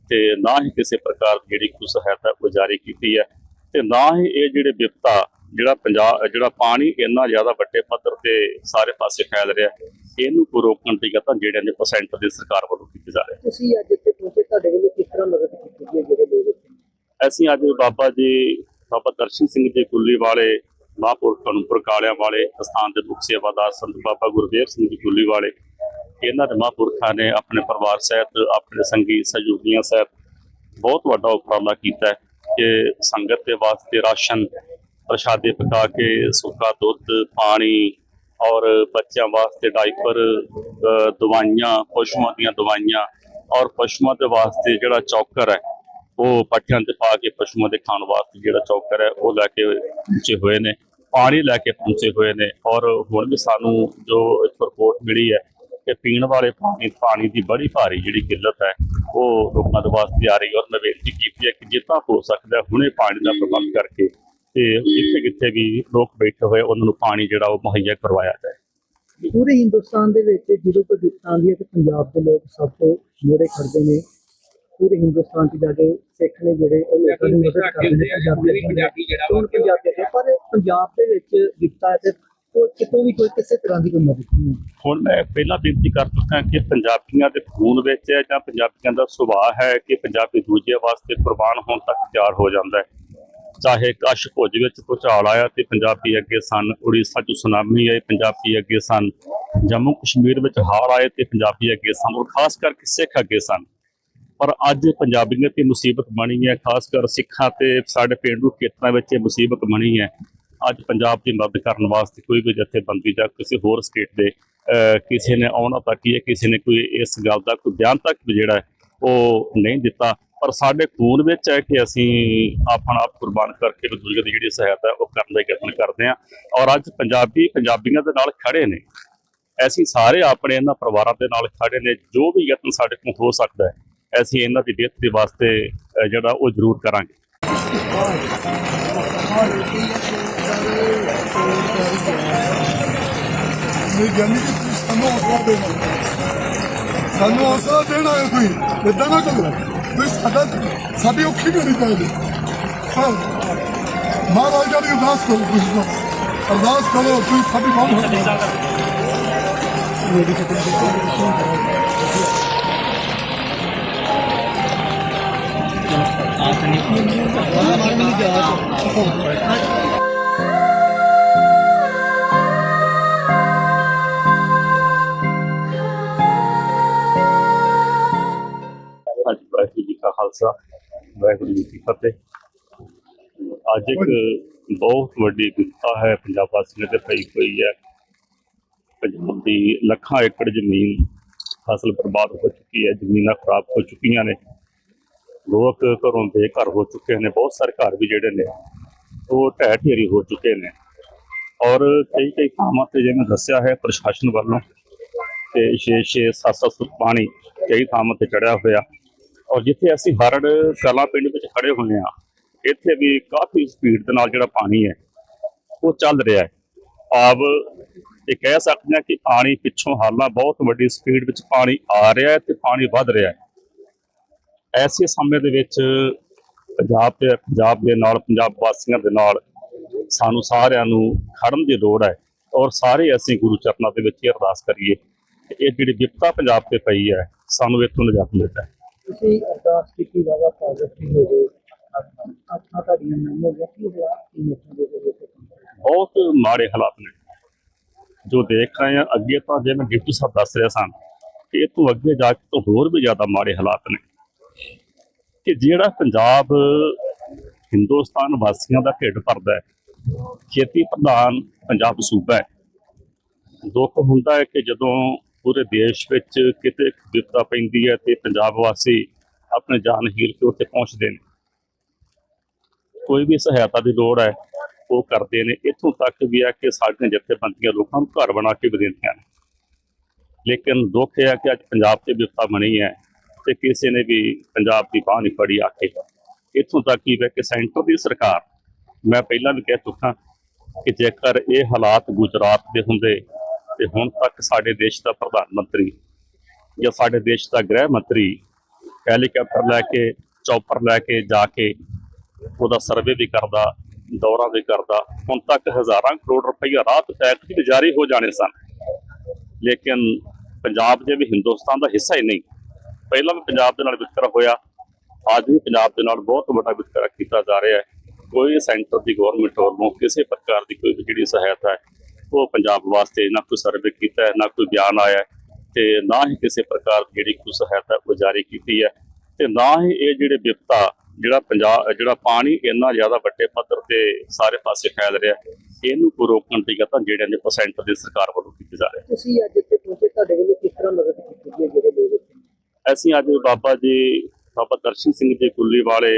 B: ਤੇ ਨਾ ਹੀ ਕਿਸੇ ਪ੍ਰਕਾਰ ਦੀ ਜਿਹੜੀ ਕੋਈ ਸਹਾਇਤਾ ਉਹ ਜਾਰੀ ਕੀਤੀ ਹੈ ਤੇ ਨਾ ਹੀ ਇਹ ਜਿਹੜੇ ਵਿਪਤਾ ਜਿਹੜਾ ਪੰਜਾਬ ਜਿਹੜਾ ਪਾਣੀ ਇੰਨਾ ਜ਼ਿਆਦਾ ਵੱਡੇ ਪੱਧਰ ਤੇ ਸਾਰੇ ਪਾਸੇ ਫੈਲ ਰਿਹਾ ਇਹਨੂੰ ਕੋ ਰੋਕਣ ਦੀ ਯਤਨ ਜਿਹੜੇ ਨੇ ਸੈਂਟਰ ਦੀ ਸਰਕਾਰ ਵੱਲੋਂ ਕੀਤੇ ਜਾ ਰਹੀ ਹੈ।
C: ਤੁਸੀਂ ਅੱਜ ਇੱਥੇ ਪਹੁੰਚੇ ਤੁਹਾਡੇ ਵੱਲੋਂ ਕਿਸ ਤਰ੍ਹਾਂ ਮਦਦ ਕੀਤੀ ਗਈ ਹੈ ਜਿਹੜੇ ਲੋਕ ਇੱਥੇ ਨੇ?
B: ਅਸੀਂ ਅੱਜ ਬਾਬਾ ਜੀ, ਬਾਬਾ ਦਰਸ਼ਨ ਸਿੰਘ ਜੀ ਗੁੱਲੀ ਵਾਲੇ ਮਹਾਂਪੁਰਖਾਂ ਨੂੰ ਪ੍ਰਕਾਲਿਆਂ ਵਾਲੇ ਸਥਾਨ ਦੇ ਮੁਖ ਸੇਵਾਦਾਰ ਸੰਤ ਬਾਬਾ ਗੁਰਦੇਵ ਸਿੰਘ ਜੀ ਗੁੱਲੀ ਵਾਲੇ, ਇਹਨਾਂ ਦੇ ਮਹਾਂਪੁਰਖਾਂ ਨੇ ਆਪਣੇ ਪਰਿਵਾਰ ਸਹਿਤ, ਆਪਣੇ ਸੰਗੀ ਸਹਿਯੋਗੀਆਂ ਸਹਿਤ ਬਹੁਤ ਵੱਡਾ ਉਪਰਾਲਾ ਕੀਤਾ ਕਿ ਸੰਗਤ ਦੇ ਵਾਸਤੇ ਰਾਸ਼ਨ, ਪ੍ਰਸ਼ਾਦੇ ਪਕਾ ਕੇ ਸੁੱਕਾ ਦੁੱਧ, ਪਾਣੀ ਔਰ ਬੱਚਿਆਂ ਵਾਸਤੇ ਡਾਈਪਰ ਦਵਾਈਆਂ, ਪਸ਼ੂਆਂ ਦੀਆਂ ਦਵਾਈਆਂ ਔਰ ਪਸ਼ੂਆਂ ਦੇ ਵਾਸਤੇ ਜਿਹੜਾ ਚੌਕਰ ਹੈ ਉਹ ਪੱਠਿਆਂ ਤੇ ਪਾ ਕੇ ਪਸ਼ੂਆਂ ਦੇ ਖਾਣ ਵਾਸਤੇ ਜਿਹੜਾ ਚੌਕਰ ਹੈ, ਉਹ ਲੈ ਕੇ ਪਹੁੰਚੇ ਹੋਏ ਨੇ। ਪਾਣੀ ਲੈ ਕੇ ਪਹੁੰਚੇ ਹੋਏ ਨੇ ਔਰ ਹੁਣ ਵੀ ਸਾਨੂੰ ਜੋ ਰਿਪੋਰਟ ਮਿਲੀ ਹੈ ਕਿ ਪੀਣ ਵਾਲੇ ਪਾਣੀ ਪਾਣੀ ਦੀ ਬੜੀ ਭਾਰੀ ਜਿਹੜੀ ਕਿੱਲਤ ਹੈ, ਉਹ ਲੋਕਾਂ ਦੇ ਵਾਸਤੇ ਆ ਰਹੀ ਔਰ ਮੈਂ ਬੇਨਤੀ ਕੀਤੀ ਹੈ ਕਿ ਜਿੱਦਾਂ ਹੋ ਸਕਦਾ ਹੁਣੇ ਪਾਣੀ ਦਾ ਪ੍ਰਬੰਧ ਕਰਕੇ ਤੇ ਜਿੱਥੇ ਕਿੱਥੇ ਵੀ ਲੋਕ ਬੈਠੇ ਹੋਏ, ਉਹਨਾਂ ਨੂੰ ਪਾਣੀ ਜਿਹੜਾ ਉਹ ਮੁਹੱਈਆ ਕਰਵਾਇਆ ਜਾਏ।
C: ਪੂਰੇ ਹਿੰਦੁਸਤਾਨ ਦੇ ਵਿੱਚ ਜਦੋਂ ਕੋਈ ਦਿੱਕਤ ਆਉਂਦੀ ਹੈ ਤੇ ਪੰਜਾਬ ਦੇ ਲੋਕ ਸਭ ਤੋਂ ਨੇੜੇ ਖੜਦੇ ਨੇ। ਪੂਰੇ ਹਿੰਦੁਸਤਾਨ 'ਚ ਜਾ ਕੇ ਸਿੱਖ ਨੇ ਜਿਹੜੇ ਉਹ ਲੋਕਾਂ ਦੀ ਮਦਦ ਕਰਦੇ ਨੇ ਪੰਜਾਬੀ ਜਿਹੜਾ ਹੁਣ ਪੰਜਾਬੀ ਅੱਗੇ ਪਰ ਪੰਜਾਬ ਦੇ ਵਿੱਚ ਦਿੱਕਤ ਹੈ ਤੇ ਕੋਈ ਕਿਤੋਂ ਵੀ ਕੋਈ ਕਿਸੇ ਤਰ੍ਹਾਂ ਦੀ ਕੋਈ ਮਦਦ ਨਹੀਂ
B: ਹੁਣ ਮੈਂ ਪਹਿਲਾਂ ਬੇਨਤੀ ਕਰ ਚੁੱਕਾ ਕਿ ਪੰਜਾਬੀਆਂ ਦੇ ਖੂਨ ਵਿੱਚ ਹੈ ਜਾਂ ਪੰਜਾਬੀਆਂ ਦਾ ਸੁਭਾਅ ਹੈ ਕਿ ਪੰਜਾਬੀ ਦੂਜੇ ਵਾਸਤੇ ਕੁਰਬਾਨ ਹੋਣ ਤੱਕ ਤਿਆਰ ਹੋ ਜਾਂਦਾ ਹੈ। ਚਾਹੇ ਕਸ਼ ਭੁੱਜ ਵਿੱਚ ਭੁਚਾਲ ਆਇਆ ਤੇ ਪੰਜਾਬੀ ਅੱਗੇ ਸਨ ਉੜੀਸਾ 'ਚ ਸੁਨਾਮੀ ਆਈ ਪੰਜਾਬੀ ਅੱਗੇ ਸਨ। ਜੰਮੂ ਕਸ਼ਮੀਰ ਵਿੱਚ ਹਾੜ ਆਏ ਤੇ ਪੰਜਾਬੀ ਅੱਗੇ ਸਨ ਔਰ ਖਾਸ ਕਰਕੇ ਸਿੱਖ ਅੱਗੇ ਸਨ। ਪਰ ਅੱਜ ਪੰਜਾਬੀਆਂ ਤੇ ਮੁਸੀਬਤ ਬਣੀ ਹੈ, ਖਾਸ ਕਰ ਸਿੱਖਾਂ ਤੇ ਸਾਡੇ ਪਿੰਡੂ ਖੇਤਰਾਂ ਵਿੱਚ ਇਹ ਮੁਸੀਬਤ ਬਣੀ ਹੈ। ਅੱਜ ਪੰਜਾਬ ਦੀ ਮਦਦ ਕਰਨ ਵਾਸਤੇ ਕੋਈ ਵੀ ਜਥੇਬੰਦੀ ਜਾਂ ਕਿਸੇ ਹੋਰ ਸਟੇਟ ਦੇ ਕਿਸੇ ਨੇ ਆਉਣਾ ਤੱਕ ਹੀ ਹੈ, ਕਿਸੇ ਨੇ ਕੋਈ ਇਸ ਗੱਲ ਦਾ ਕੋਈ ਬਿਆਨ ਤੱਕ ਵੀ ਜਿਹੜਾ ਉਹ ਨਹੀਂ ਦਿੱਤਾ। ਪਰ ਸਾਡੇ ਖੂਨ ਵਿੱਚ ਹੈ ਕਿ ਅਸੀਂ ਆਪਣਾ ਆਪ ਕੁਰਬਾਨ ਕਰਕੇ ਵੀ ਦੂਜੇ ਦੀ ਜਿਹੜੀ ਸਹਾਇਤਾ ਉਹ ਕਰਨ ਦਾ ਯਤਨ ਕਰਦੇ ਹਾਂ। ਔਰ ਅੱਜ ਪੰਜਾਬੀ ਪੰਜਾਬੀਆਂ ਦੇ ਨਾਲ ਖੜੇ ਨੇ। ਅਸੀਂ ਸਾਰੇ ਆਪਣੇ ਇਹਨਾਂ ਪਰਿਵਾਰਾਂ ਦੇ ਨਾਲ ਖੜੇ ਨੇ। ਜੋ ਵੀ ਯਤਨ ਸਾਡੇ ਕੋਲ ਹੋ ਸਕਦਾ ਹੈ ਅਸੀਂ ਇਹਨਾਂ ਦੀ ਬਿਹਤਰੀ ਵਾਸਤੇ ਅਹ, ਜਿਹੜਾ ਉਹ ਜ਼ਰੂਰ ਕਰਾਂਗੇ।
A: ਨਹੀਂ ਜਾਨੀ ਕਿ ਤੁਸੀਂ ਸਾਨੂੰ ਹੌਸਲਾ ਦੇਣਾ ਸਾਨੂੰ ਹੌਸਲਾ ਦੇਣਾ ਹੈ ਕੋਈ ਇਦਾਂ ਨਾ ਕਰੋ। ਤੁਸੀਂ ਸਾਡਾ ਸਾਡੀ ਔਖੀ ਘੜੀ ਪੈ ਗਈ ਹਾਂ। ਮਹਾਰਾਜ ਜੀ ਦੀ ਅਰਦਾਸ ਕਰੋ ਤੁਸੀਂ ਬਸ। ਅਰਦਾਸ ਕਰੋ ਤੁਸੀਂ ਸਾਡੀ ਬਹੁਤ ਹੌਸਲਾ
B: ਹਾਂਜੀ ਵਾਹਿਗੁਰੂ ਜੀ ਕਾ ਖਾਲਸਾ ਵਾਹਿਗੁਰੂ ਜੀ ਕੀ ਫਤਿਹ ਅੱਜ ਇੱਕ ਬਹੁਤ ਵੱਡੀ ਵਿਪਤਾ ਹੈ ਪੰਜਾਬ ਵਾਸੀਆਂ ਤੇ ਪਈ ਹੋਈ ਹੈ ਪੰਜਾਬ ਦੀ ਲੱਖਾਂ ਏਕੜ ਜ਼ਮੀਨ ਫਸਲ ਬਰਬਾਦ ਹੋ ਚੁੱਕੀ ਹੈ ਜ਼ਮੀਨਾਂ ਖਰਾਬ ਹੋ ਚੁੱਕੀਆਂ ਨੇ ਲੋਕ ਘਰੋਂ ਬੇਘਰ ਹੋ ਚੁੱਕੇ ਨੇ, ਬਹੁਤ ਸਾਰੇ ਘਰ ਵੀ ਜਿਹੜੇ ਨੇ, ਉਹ ਢਹਿ ਢੇਰੀ ਹੋ ਚੁੱਕੇ ਨੇ। ਔਰ ਕਈ ਕਈ ਥਾਵਾਂ ਤੇ ਜਿਵੇਂ ਦੱਸਿਆ ਹੈ ਪ੍ਰਸ਼ਾਸਨ ਵੱਲੋਂ ਤੇ 6-6 7-7 ਫੁੱਟ ਪਾਣੀ ਕਈ ਥਾਵਾਂ ਤੇ ਚੜਿਆ ਹੋਇਆ। ਔਰ ਜਿੱਥੇ ਅਸੀਂ ਹਰੜ ਕਲਾ ਪਿੰਡ ਵਿੱਚ ਖੜੇ ਹੋਏ ਆ ਇੱਥੇ ਵੀ ਕਾਫੀ ਸਪੀਡ ਦੇ ਨਾਲ ਜਿਹੜਾ ਪਾਣੀ ਹੈ, ਉਹ ਚੱਲ ਰਿਹਾ ਹੈ। ਆਬ ਇਹ ਕਹਿ ਸਕਦੇ ਹਾਂ ਕਿ ਪਾਣੀ ਪਿੱਛੋਂ ਹਾਲਾਂ, ਬਹੁਤ ਵੱਡੀ ਸਪੀਡ ਵਿੱਚ ਪਾਣੀ ਆ ਰਿਹਾ ਹੈ ਤੇ ਪਾਣੀ ਵੱਧ ਰਿਹਾ ਹੈ। ਐਸੇ ਸਮੇਂ ਦੇ ਵਿੱਚ ਪੰਜਾਬ ਤੇ ਪੰਜਾਬ ਦੇ ਨਾਲ ਪੰਜਾਬ ਵਾਸੀਆਂ ਦੇ ਨਾਲ ਸਾਨੂੰ ਸਾਰਿਆਂ ਨੂੰ ਖੜਨ ਦੀ ਲੋੜ ਹੈ ਔਰ ਸਾਰੇ ਅਸੀਂ ਗੁਰੂ ਚਰਨਾਂ ਦੇ ਵਿੱਚ ਅਰਦਾਸ ਕਰੀਏ ਕਿ ਇਹ ਜਿਹੜੀ ਵਿਪਤਾ ਪੰਜਾਬ ਤੇ ਪਈ ਹੈ ਸਾਨੂੰ ਇੱਥੋਂ ਨਿਜਾਤ ਮਿਲਦਾ ਹੈ
C: ਤੁਸੀਂ ਅਰਦਾਸ ਕੀਤੀ ਕਾਗਜ਼ ਕੀ ਹੋ ਗਏ ਆਪਣਾ ਤੁਹਾਡੀਆਂ ਗਿਆ ਕੀ ਹੋਇਆ ਕੀ ਵਿੱਚ
B: ਬਹੁਤ ਮਾੜੇ ਹਾਲਾਤ ਨੇ। ਜੋ ਦੇਖ ਰਹੇ ਹਾਂ ਅੱਗੇ ਤਾਂ ਜਿਵੇਂ ਡਿਪਟੀ ਸਾਹਿਬ ਦੱਸ ਰਿਹਾ ਸਨ ਕਿ ਇਹ ਤੋਂ ਅੱਗੇ ਜਾ ਕੇ ਤਾਂ ਹੋਰ ਵੀ ਜ਼ਿਆਦਾ ਮਾੜੇ ਹਾਲਾਤ ਨੇ। ਕਿ ਜਿਹੜਾ ਪੰਜਾਬ, ਹਿੰਦੁਸਤਾਨ ਵਾਸੀਆਂ ਦਾ ਢਿੱਡ ਭਰਦਾ ਹੈ, ਖੇਤੀ ਪ੍ਰਧਾਨ ਪੰਜਾਬ ਸੂਬਾ ਹੈ। ਦੁੱਖ ਹੁੰਦਾ ਹੈ ਕਿ ਜਦੋਂ ਪੂਰੇ ਦੇਸ਼ ਵਿੱਚ ਕਿਤੇ ਵਿਪਤਾ ਪੈਂਦੀ ਹੈ ਤੇ ਪੰਜਾਬ ਵਾਸੀ ਆਪਣੇ ਜਾਨ ਹੀਰ ਕੇ ਉੱਥੇ ਪਹੁੰਚਦੇ ਨੇ। ਕੋਈ ਵੀ ਸਹਾਇਤਾ ਦੀ ਲੋੜ ਹੈ, ਉਹ ਕਰਦੇ ਨੇ। ਇੱਥੋਂ ਤੱਕ ਵੀ ਹੈ ਕਿ ਸਾਡੀਆਂ ਜਥੇਬੰਦੀਆਂ ਲੋਕਾਂ ਨੂੰ ਘਰ ਬਣਾ ਕੇ ਵੀ ਦਿੰਦੀਆਂ ਨੇ। ਲੇਕਿਨ ਦੁੱਖ ਇਹ ਹੈ ਕਿ ਅੱਜ ਪੰਜਾਬ ਤੇ ਵਿਪਤਾ ਬਣੀ ਹੈ। ਤੇ ਕਿਸੇ ਨੇ ਵੀ ਪੰਜਾਬ ਦੀ ਬਾਹ ਨਹੀਂ ਫੜੀ ਆ ਕੇ ਇੱਥੋਂ ਤੱਕ ਕੀ ਹੈ ਕਿ ਸੈਂਟਰ ਦੀ ਸਰਕਾਰ, ਮੈਂ ਪਹਿਲਾਂ ਵੀ ਕਹਿ ਚੁੱਕਾ ਕਿ ਜੇਕਰ ਇਹ ਹਾਲਾਤ ਗੁਜਰਾਤ ਦੇ ਹੁੰਦੇ ਤੇ ਹੁਣ ਤੱਕ ਸਾਡੇ ਦੇਸ਼ ਦਾ ਪ੍ਰਧਾਨ ਮੰਤਰੀ ਜਾਂ ਸਾਡੇ ਦੇਸ਼ ਦਾ ਗ੍ਰਹਿ ਮੰਤਰੀ ਹੈਲੀਕਾਪਟਰ ਲੈ ਕੇ, ਚੌਪਰ ਲੈ ਕੇ ਜਾ ਕੇ ਉਹਦਾ ਸਰਵੇ ਵੀ ਕਰਦਾ, ਦੌਰਾ ਵੀ ਕਰਦਾ, ਹੁਣ ਤੱਕ ਹਜ਼ਾਰਾਂ ਕਰੋੜ ਰੁਪਈਆ ਰਾਤ ਟੈਕਸ ਵੀ ਜਾਰੀ ਹੋ ਜਾਣੇ ਸਨ। ਲੇਕਿਨ ਪੰਜਾਬ ਜੇ ਵੀ ਹਿੰਦੁਸਤਾਨ ਦਾ ਹਿੱਸਾ ਹੀ ਨਹੀਂ। ਪਹਿਲਾਂ ਵੀ ਪੰਜਾਬ ਦੇ ਨਾਲ ਵਿਤਕਰਾ ਹੋਇਆ, ਅੱਜ ਵੀ ਪੰਜਾਬ ਦੇ ਨਾਲ ਬਹੁਤ ਵੱਡਾ ਵਿਤਕਰਾ ਕੀਤਾ ਜਾ ਰਿਹਾ ਹੈ। ਕੋਈ ਸੈਂਟਰ ਦੀ ਗਵਰਨਮੈਂਟ ਵੱਲੋਂ ਕਿਸੇ ਪ੍ਰਕਾਰ ਦੀ ਕੋਈ ਜਿਹੜੀ ਸਹਾਇਤਾ ਹੈ, ਉਹ ਪੰਜਾਬ ਵਾਸਤੇ ਨਾ ਕੋਈ ਸਰਵੇ ਕੀਤਾ ਹੈ, ਨਾ ਕੋਈ ਬਿਆਨ ਆਇਆ ਹੈ ਤੇ ਨਾ ਹੀ ਕਿਸੇ ਪ੍ਰਕਾਰ ਦੀ ਜਿਹੜੀ ਕੋਈ ਸਹਾਇਤਾ ਉਹ ਜਾਰੀ ਕੀਤੀ ਹੈ ਤੇ ਨਾ ਹੀ ਇਹ ਜਿਹੜੇ ਵਿਪਤਾ, ਜਿਹੜਾ ਪੰਜਾਬ, ਜਿਹੜਾ ਪਾਣੀ ਇੰਨਾ ਜ਼ਿਆਦਾ ਵੱਡੇ ਪੱਧਰ ਤੇ ਸਾਰੇ ਪਾਸੇ ਫੈਲ ਰਿਹਾ ਇਹਨੂੰ ਕੋ ਰੋਕਣ ਦੀ ਯਤਨ ਜਿਹੜੇ ਨੇ ਸੈਂਟਰ ਦੀ ਸਰਕਾਰ ਵੱਲੋਂ ਕੀਤੀ ਜਾ ਰਹੇ
C: ਤੁਸੀਂ ਅੱਜ ਇੱਥੇ ਪਹੁੰਚੇ, ਤੁਹਾਡੇ ਵੱਲੋਂ ਕਿਸ ਤਰ੍ਹਾਂ ਮਦਦ ਕੀਤੀ ਗਈ ਹੈ ਜਿਹੜੇ ਲੋਕ?
B: ਅਸੀਂ ਅੱਜ ਬਾਬਾ ਜੀ, ਬਾਬਾ ਦਰਸ਼ਨ ਸਿੰਘ ਜੀ ਕੁੱਲੀ ਵਾਲੇ,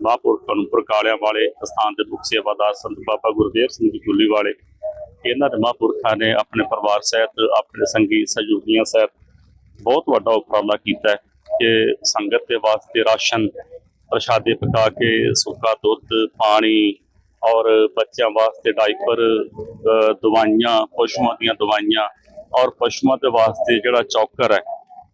B: ਮਹਾਂਪੁਰਖਾਂ ਨੂੰ ਪ੍ਰਕਾਲਿਆਂ ਵਾਲੇ, ਅਸਥਾਨ ਦੇ ਮੁਖ ਸੇਵਾਦਾਰ ਸੰਤ ਬਾਬਾ ਗੁਰਦੇਵ ਸਿੰਘ ਜੀ ਕੁੱਲੀ ਵਾਲੇ ਇਹਨਾਂ ਦੇ ਮਹਾਂਪੁਰਖਾਂ ਨੇ ਆਪਣੇ ਪਰਿਵਾਰ ਸਹਿਤ, ਆਪਣੇ ਸੰਗੀ ਸਹਿਯੋਗੀਆਂ ਸਹਿਤ ਬਹੁਤ ਵੱਡਾ ਉਪਰਾਲਾ ਕੀਤਾ ਹੈ ਕਿ ਸੰਗਤ ਦੇ ਵਾਸਤੇ ਰਾਸ਼ਨ, ਪ੍ਰਸ਼ਾਦੇ ਪਕਾ ਕੇ, ਸੁੱਕਾ ਦੁੱਧ, ਪਾਣੀ ਔਰ ਬੱਚਿਆਂ ਵਾਸਤੇ ਡਾਈਪਰ ਦਵਾਈਆਂ, ਪਸ਼ੂਆਂ ਦੀਆਂ ਦਵਾਈਆਂ ਔਰ ਪਸ਼ੂਆਂ ਦੇ ਵਾਸਤੇ ਜਿਹੜਾ ਚੌਕਰ ਹੈ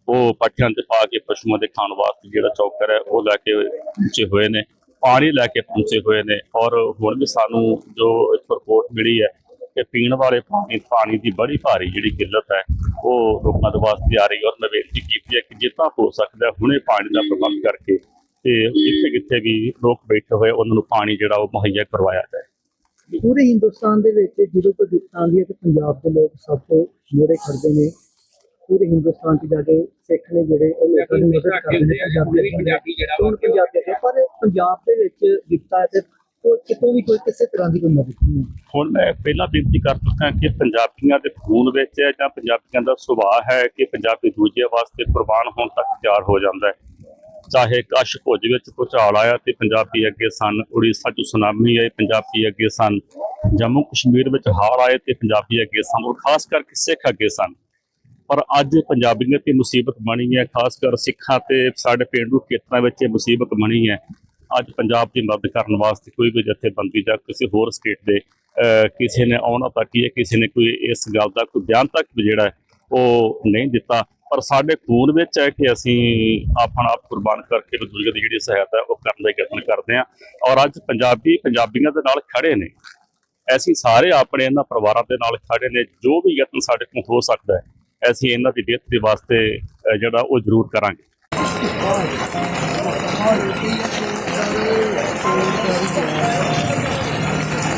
B: ਉਹ ਪੱਠਿਆਂ ਤੇ ਪਾ ਕੇ ਪਸ਼ੂਆਂ ਦੇ ਖਾਣ ਵਾਸਤੇ ਜਿਹੜਾ ਚੌਕਰ ਹੈ, ਉਹ ਲੈ ਕੇ ਪਹੁੰਚੇ ਹੋਏ ਨੇ। ਪਾਣੀ ਲੈ ਕੇ ਪਹੁੰਚੇ ਹੋਏ ਨੇ ਔਰ ਹੁਣ ਵੀ ਸਾਨੂੰ ਜੋ ਰਿਪੋਰਟ ਮਿਲੀ ਹੈ ਕਿ ਪੀਣ ਵਾਲੇ ਪਾਣੀ ਪਾਣੀ ਦੀ ਬੜੀ ਭਾਰੀ ਜਿਹੜੀ ਕਿੱਲਤ ਹੈ, ਉਹ ਲੋਕਾਂ ਦੇ ਵਾਸਤੇ ਆ ਰਹੀ ਔਰ ਮੈਂ ਬੇਨਤੀ ਕੀਤੀ ਹੈ ਕਿ ਜਿੱਦਾਂ ਹੋ ਸਕਦਾ ਹੁਣੇ ਪਾਣੀ ਦਾ ਪ੍ਰਬੰਧ ਕਰਕੇ ਤੇ ਜਿੱਥੇ ਕਿੱਥੇ ਵੀ ਲੋਕ ਬੈਠੇ ਹੋਏ, ਉਹਨਾਂ ਨੂੰ ਪਾਣੀ ਜਿਹੜਾ ਉਹ ਮੁਹੱਈਆ ਕਰਵਾਇਆ ਜਾਏ।
C: ਪੂਰੇ ਹਿੰਦੁਸਤਾਨ ਦੇ ਵਿੱਚ ਜਦੋਂ ਕੋਈ ਦਿੱਕਤ ਆਉਂਦੀ ਹੈ ਤੇ ਪੰਜਾਬ ਦੇ ਲੋਕ ਸਭ ਤੋਂ ਜਿਹੜੇ ਖੜਦੇ ਨੇ ਪੂਰੇ ਹਿੰਦੁਸਤਾਨ 'ਚ ਜਾ ਕੇ ਸਿੱਖ ਨੇ ਜਿਹੜੇ ਉਹ ਲੋਕਾਂ ਦੀ ਮਦਦ ਕਰਦੇ ਨੇ ਪੰਜਾਬੀ ਜਿਹੜਾ ਹੁਣ ਪੰਜਾਬੀ ਅੱਗੇ ਪਰ ਪੰਜਾਬ ਦੇ ਵਿੱਚ ਦਿੱਤਾ ਤੇ ਕੋਈ ਕਿਤੋਂ ਵੀ ਕੋਈ ਕਿਸੇ ਤਰ੍ਹਾਂ ਦੀ ਕੋਈ ਮਦਦ ਨਹੀਂ ਹੈ।
B: ਹੁਣ ਮੈਂ ਪਹਿਲਾਂ ਬੇਨਤੀ ਕਰ ਚੁੱਕਾ ਕਿ ਪੰਜਾਬੀਆਂ ਦੇ ਖੂਨ ਵਿੱਚ ਹੈ ਜਾਂ ਪੰਜਾਬੀਆਂ ਦਾ ਸੁਭਾਅ ਹੈ ਕਿ ਪੰਜਾਬੀ ਦੂਜੇ ਵਾਸਤੇ ਕੁਰਬਾਨ ਹੋਣ ਤੱਕ ਤਿਆਰ ਹੋ ਜਾਂਦਾ ਹੈ। ਚਾਹੇ ਕਸ਼ ਭੁੱਜ ਵਿੱਚ ਭੁਚਾਲ ਆਇਆ ਤੇ ਪੰਜਾਬੀ ਅੱਗੇ ਸਨ ਉੜੀਸਾ 'ਚ ਸੁਨਾਮੀ ਆਈ ਪੰਜਾਬੀ ਅੱਗੇ ਸਨ। ਜੰਮੂ ਕਸ਼ਮੀਰ ਵਿੱਚ ਹਾੜ ਆਏ ਤੇ ਪੰਜਾਬੀ ਅੱਗੇ ਸਨ ਔਰ ਖਾਸ ਕਰਕੇ ਸਿੱਖ ਅੱਗੇ ਸਨ। ਪਰ ਅੱਜ ਪੰਜਾਬੀਆਂ ਤੇ ਮੁਸੀਬਤ ਬਣੀ ਹੈ, ਖਾਸ ਕਰ ਸਿੱਖਾਂ ਤੇ ਸਾਡੇ ਪਿੰਡੂ ਖੇਤਰਾਂ ਵਿੱਚ ਇਹ ਮੁਸੀਬਤ ਬਣੀ ਹੈ। ਅੱਜ ਪੰਜਾਬ ਦੀ ਮਦਦ ਕਰਨ ਵਾਸਤੇ ਕੋਈ ਵੀ ਜਥੇਬੰਦੀ ਜਾਂ ਕਿਸੇ ਹੋਰ ਸਟੇਟ ਦੇ ਕਿਸੇ ਨੇ ਆਉਣਾ ਤੱਕ ਹੀ, ਕਿਸੇ ਨੇ ਕੋਈ ਇਸ ਗੱਲ ਦਾ ਕੋਈ ਬਿਆਨ ਤੱਕ ਵੀ ਜਿਹੜਾ ਉਹ ਨਹੀਂ ਦਿੱਤਾ। ਪਰ ਸਾਡੇ ਖੂਨ ਵਿੱਚ ਹੈ ਕਿ ਅਸੀਂ ਆਪਣਾ ਆਪ ਕੁਰਬਾਨ ਕਰਕੇ ਬਜ਼ੁਰਗ ਦੀ ਜਿਹੜੀ ਸਹਾਇਤਾ ਉਹ ਕਰਨ ਦਾ ਯਤਨ ਕਰਦੇ ਹਾਂ। ਔਰ ਅੱਜ ਪੰਜਾਬੀ, ਪੰਜਾਬੀਆਂ ਦੇ ਨਾਲ ਖੜੇ ਨੇ। ਅਸੀਂ ਸਾਰੇ ਆਪਣੇ ਇਹਨਾਂ ਪਰਿਵਾਰਾਂ ਦੇ ਨਾਲ ਖੜੇ ਨੇ, ਜੋ ਵੀ ਯਤਨ ਸਾਡੇ ਕੋਲ ਹੋ ਸਕਦਾ ਹੈ। ਅਸੀਂ ਇਹਨਾਂ ਦੀ ਬਿਹਤਰੀ ਵਾਸਤੇ ਅਹ, ਜਿਹੜਾ ਉਹ ਜ਼ਰੂਰ ਕਰਾਂਗੇ।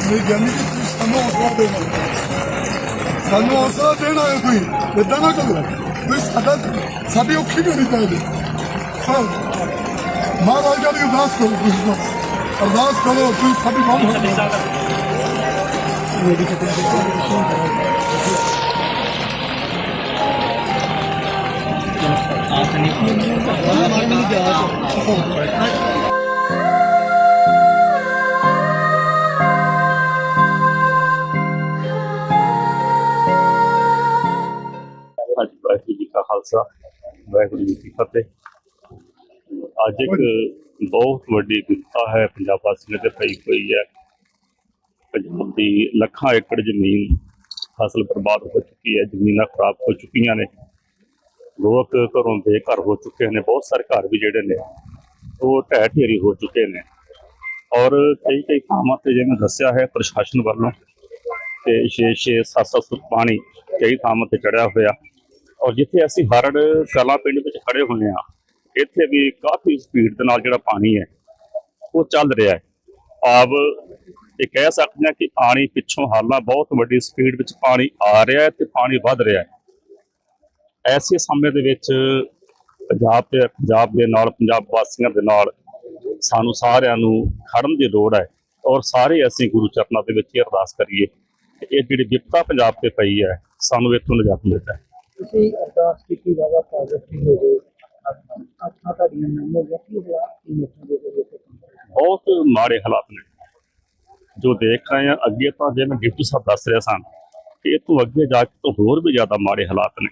A: ਮੇਰੀ ਜਾਨੀ ਕਿ ਤੁਸੀਂ ਸਾਨੂੰ ਹੌਸਲਾ ਦੇਣਾ। ਸਾਨੂੰ ਹੌਸਲਾ ਦੇਣਾ ਹੈ ਕੋਈ। ਇਦਾਂ ਨਾ ਕਰੋ ਤੁਸੀਂ ਸਾਡਾ ਸਾਡੀ ਔਖੀ ਕਰੀ ਪਏ ਹਾਂ। ਮਹਾਰਾਜ ਜੀ ਦੀ ਅਰਦਾਸ ਕਰੋ ਤੁਸੀਂ ਬਸ। ਅਰਦਾਸ ਕਰੋ ਤੁਸੀਂ ਸਾਡੀ ਕੰਮ ਹੋ
C: ਮੇਰੀ ਕਿਤੇ
B: ਹਾਂਜੀ, ਵਾਹਿਗੁਰੂ ਜੀ ਕਾ ਖਾਲਸਾ, ਵਾਹਿਗੁਰੂ ਜੀ ਕੀ ਫਤਿਹ। ਅੱਜ ਇੱਕ ਬਹੁਤ ਵੱਡੀ ਗੁੱਸਾ ਹੈ, ਪੰਜਾਬ ਵਾਸੀਆਂ ਤੇ ਪਈ ਹੋਈ ਹੈ। ਪੰਜਾਬ ਦੀ ਲੱਖਾਂ ਏਕੜ ਜ਼ਮੀਨ ਫਸਲ ਬਰਬਾਦ ਹੋ ਚੁੱਕੀ ਹੈ, ਜ਼ਮੀਨਾਂ ਖਰਾਬ ਹੋ ਚੁੱਕੀਆਂ ਨੇ। ਲੋਕ ਘਰੋਂ ਬੇਘਰ ਹੋ ਚੁੱਕੇ ਨੇ, ਬਹੁਤ ਸਾਰੇ ਘਰ ਵੀ ਜਿਹੜੇ ਨੇ, ਉਹ ਢਹਿ ਢੇਰੀ ਹੋ ਚੁੱਕੇ ਨੇ। ਔਰ ਕਈ ਕਈ ਥਾਵਾਂ ਤੇ ਜਿਵੇਂ ਦੱਸਿਆ ਹੈ ਪ੍ਰਸ਼ਾਸਨ ਵੱਲੋਂ ਤੇ 6-6 7-7 ਫੁੱਟ ਪਾਣੀ ਕਈ ਥਾਵਾਂ ਤੇ ਚੜਿਆ ਹੋਇਆ। ਔਰ ਜਿੱਥੇ ਅਸੀਂ ਹਰੜ ਕਲਾ ਪਿੰਡ ਵਿੱਚ ਖੜੇ ਹੋਏ ਆ ਇੱਥੇ ਵੀ ਕਾਫੀ ਸਪੀਡ ਦੇ ਨਾਲ ਜਿਹੜਾ ਪਾਣੀ ਹੈ, ਉਹ ਚੱਲ ਰਿਹਾ ਹੈ। ਆਬ ਇਹ ਕਹਿ ਸਕਦੇ ਹਾਂ ਕਿ ਪਾਣੀ ਪਿੱਛੋਂ ਹਾਲਾਂ ਬਹੁਤ ਵੱਡੀ ਸਪੀਡ ਵਿੱਚ ਪਾਣੀ ਆ ਰਿਹਾ ਹੈ ਤੇ ਪਾਣੀ ਵੱਧ ਰਿਹਾ ਹੈ। ਐਸੇ ਸਮੇਂ ਦੇ ਵਿੱਚ ਪੰਜਾਬ ਤੇ ਪੰਜਾਬ ਦੇ ਨਾਲ ਪੰਜਾਬ ਵਾਸੀਆਂ ਦੇ ਨਾਲ ਸਾਨੂੰ ਸਾਰਿਆਂ ਨੂੰ ਖੜਨ ਦੀ ਲੋੜ ਹੈ ਔਰ ਸਾਰੇ ਅਸੀਂ ਗੁਰੂ ਚਰਨਾਂ ਦੇ ਵਿੱਚ ਅਰਦਾਸ ਕਰੀਏ ਕਿ ਇਹ ਜਿਹੜੀ ਵਿਪਤਾ ਪੰਜਾਬ ਤੇ ਪਈ ਹੈ ਸਾਨੂੰ ਇੱਥੋਂ ਨਿਜਾਤ ਮਿਲਦਾ
C: ਤੁਸੀਂ ਅਰਦਾਸ ਕੀਤੀ ਬਾਬਾ ਪਾਜ਼ਿਟਿਵ ਹੋ ਗਏ ਤੁਹਾਡੀਆਂ ਹੋ ਗਿਆ ਕੀ
B: ਬਹੁਤ ਮਾੜੇ ਹਾਲਾਤ ਨੇ। ਜੋ ਦੇਖ ਰਹੇ ਹਾਂ ਅੱਗੇ ਤਾਂ ਜਿਵੇਂ ਡਿਪਟੀ ਸਾਹਿਬ ਦੱਸ ਰਿਹਾ ਸਨ ਕਿ ਇਹ ਤੋਂ ਅੱਗੇ ਜਾ ਕੇ ਤਾਂ ਹੋਰ ਵੀ ਜ਼ਿਆਦਾ ਮਾੜੇ ਹਾਲਾਤ ਨੇ।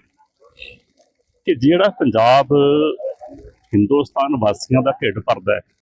B: ਕਿ ਜਿਹੜਾ ਪੰਜਾਬ ਹਿੰਦੁਸਤਾਨ ਵਾਸੀਆਂ ਦਾ ਢਿੱਡ ਭਰਦਾ ਹੈ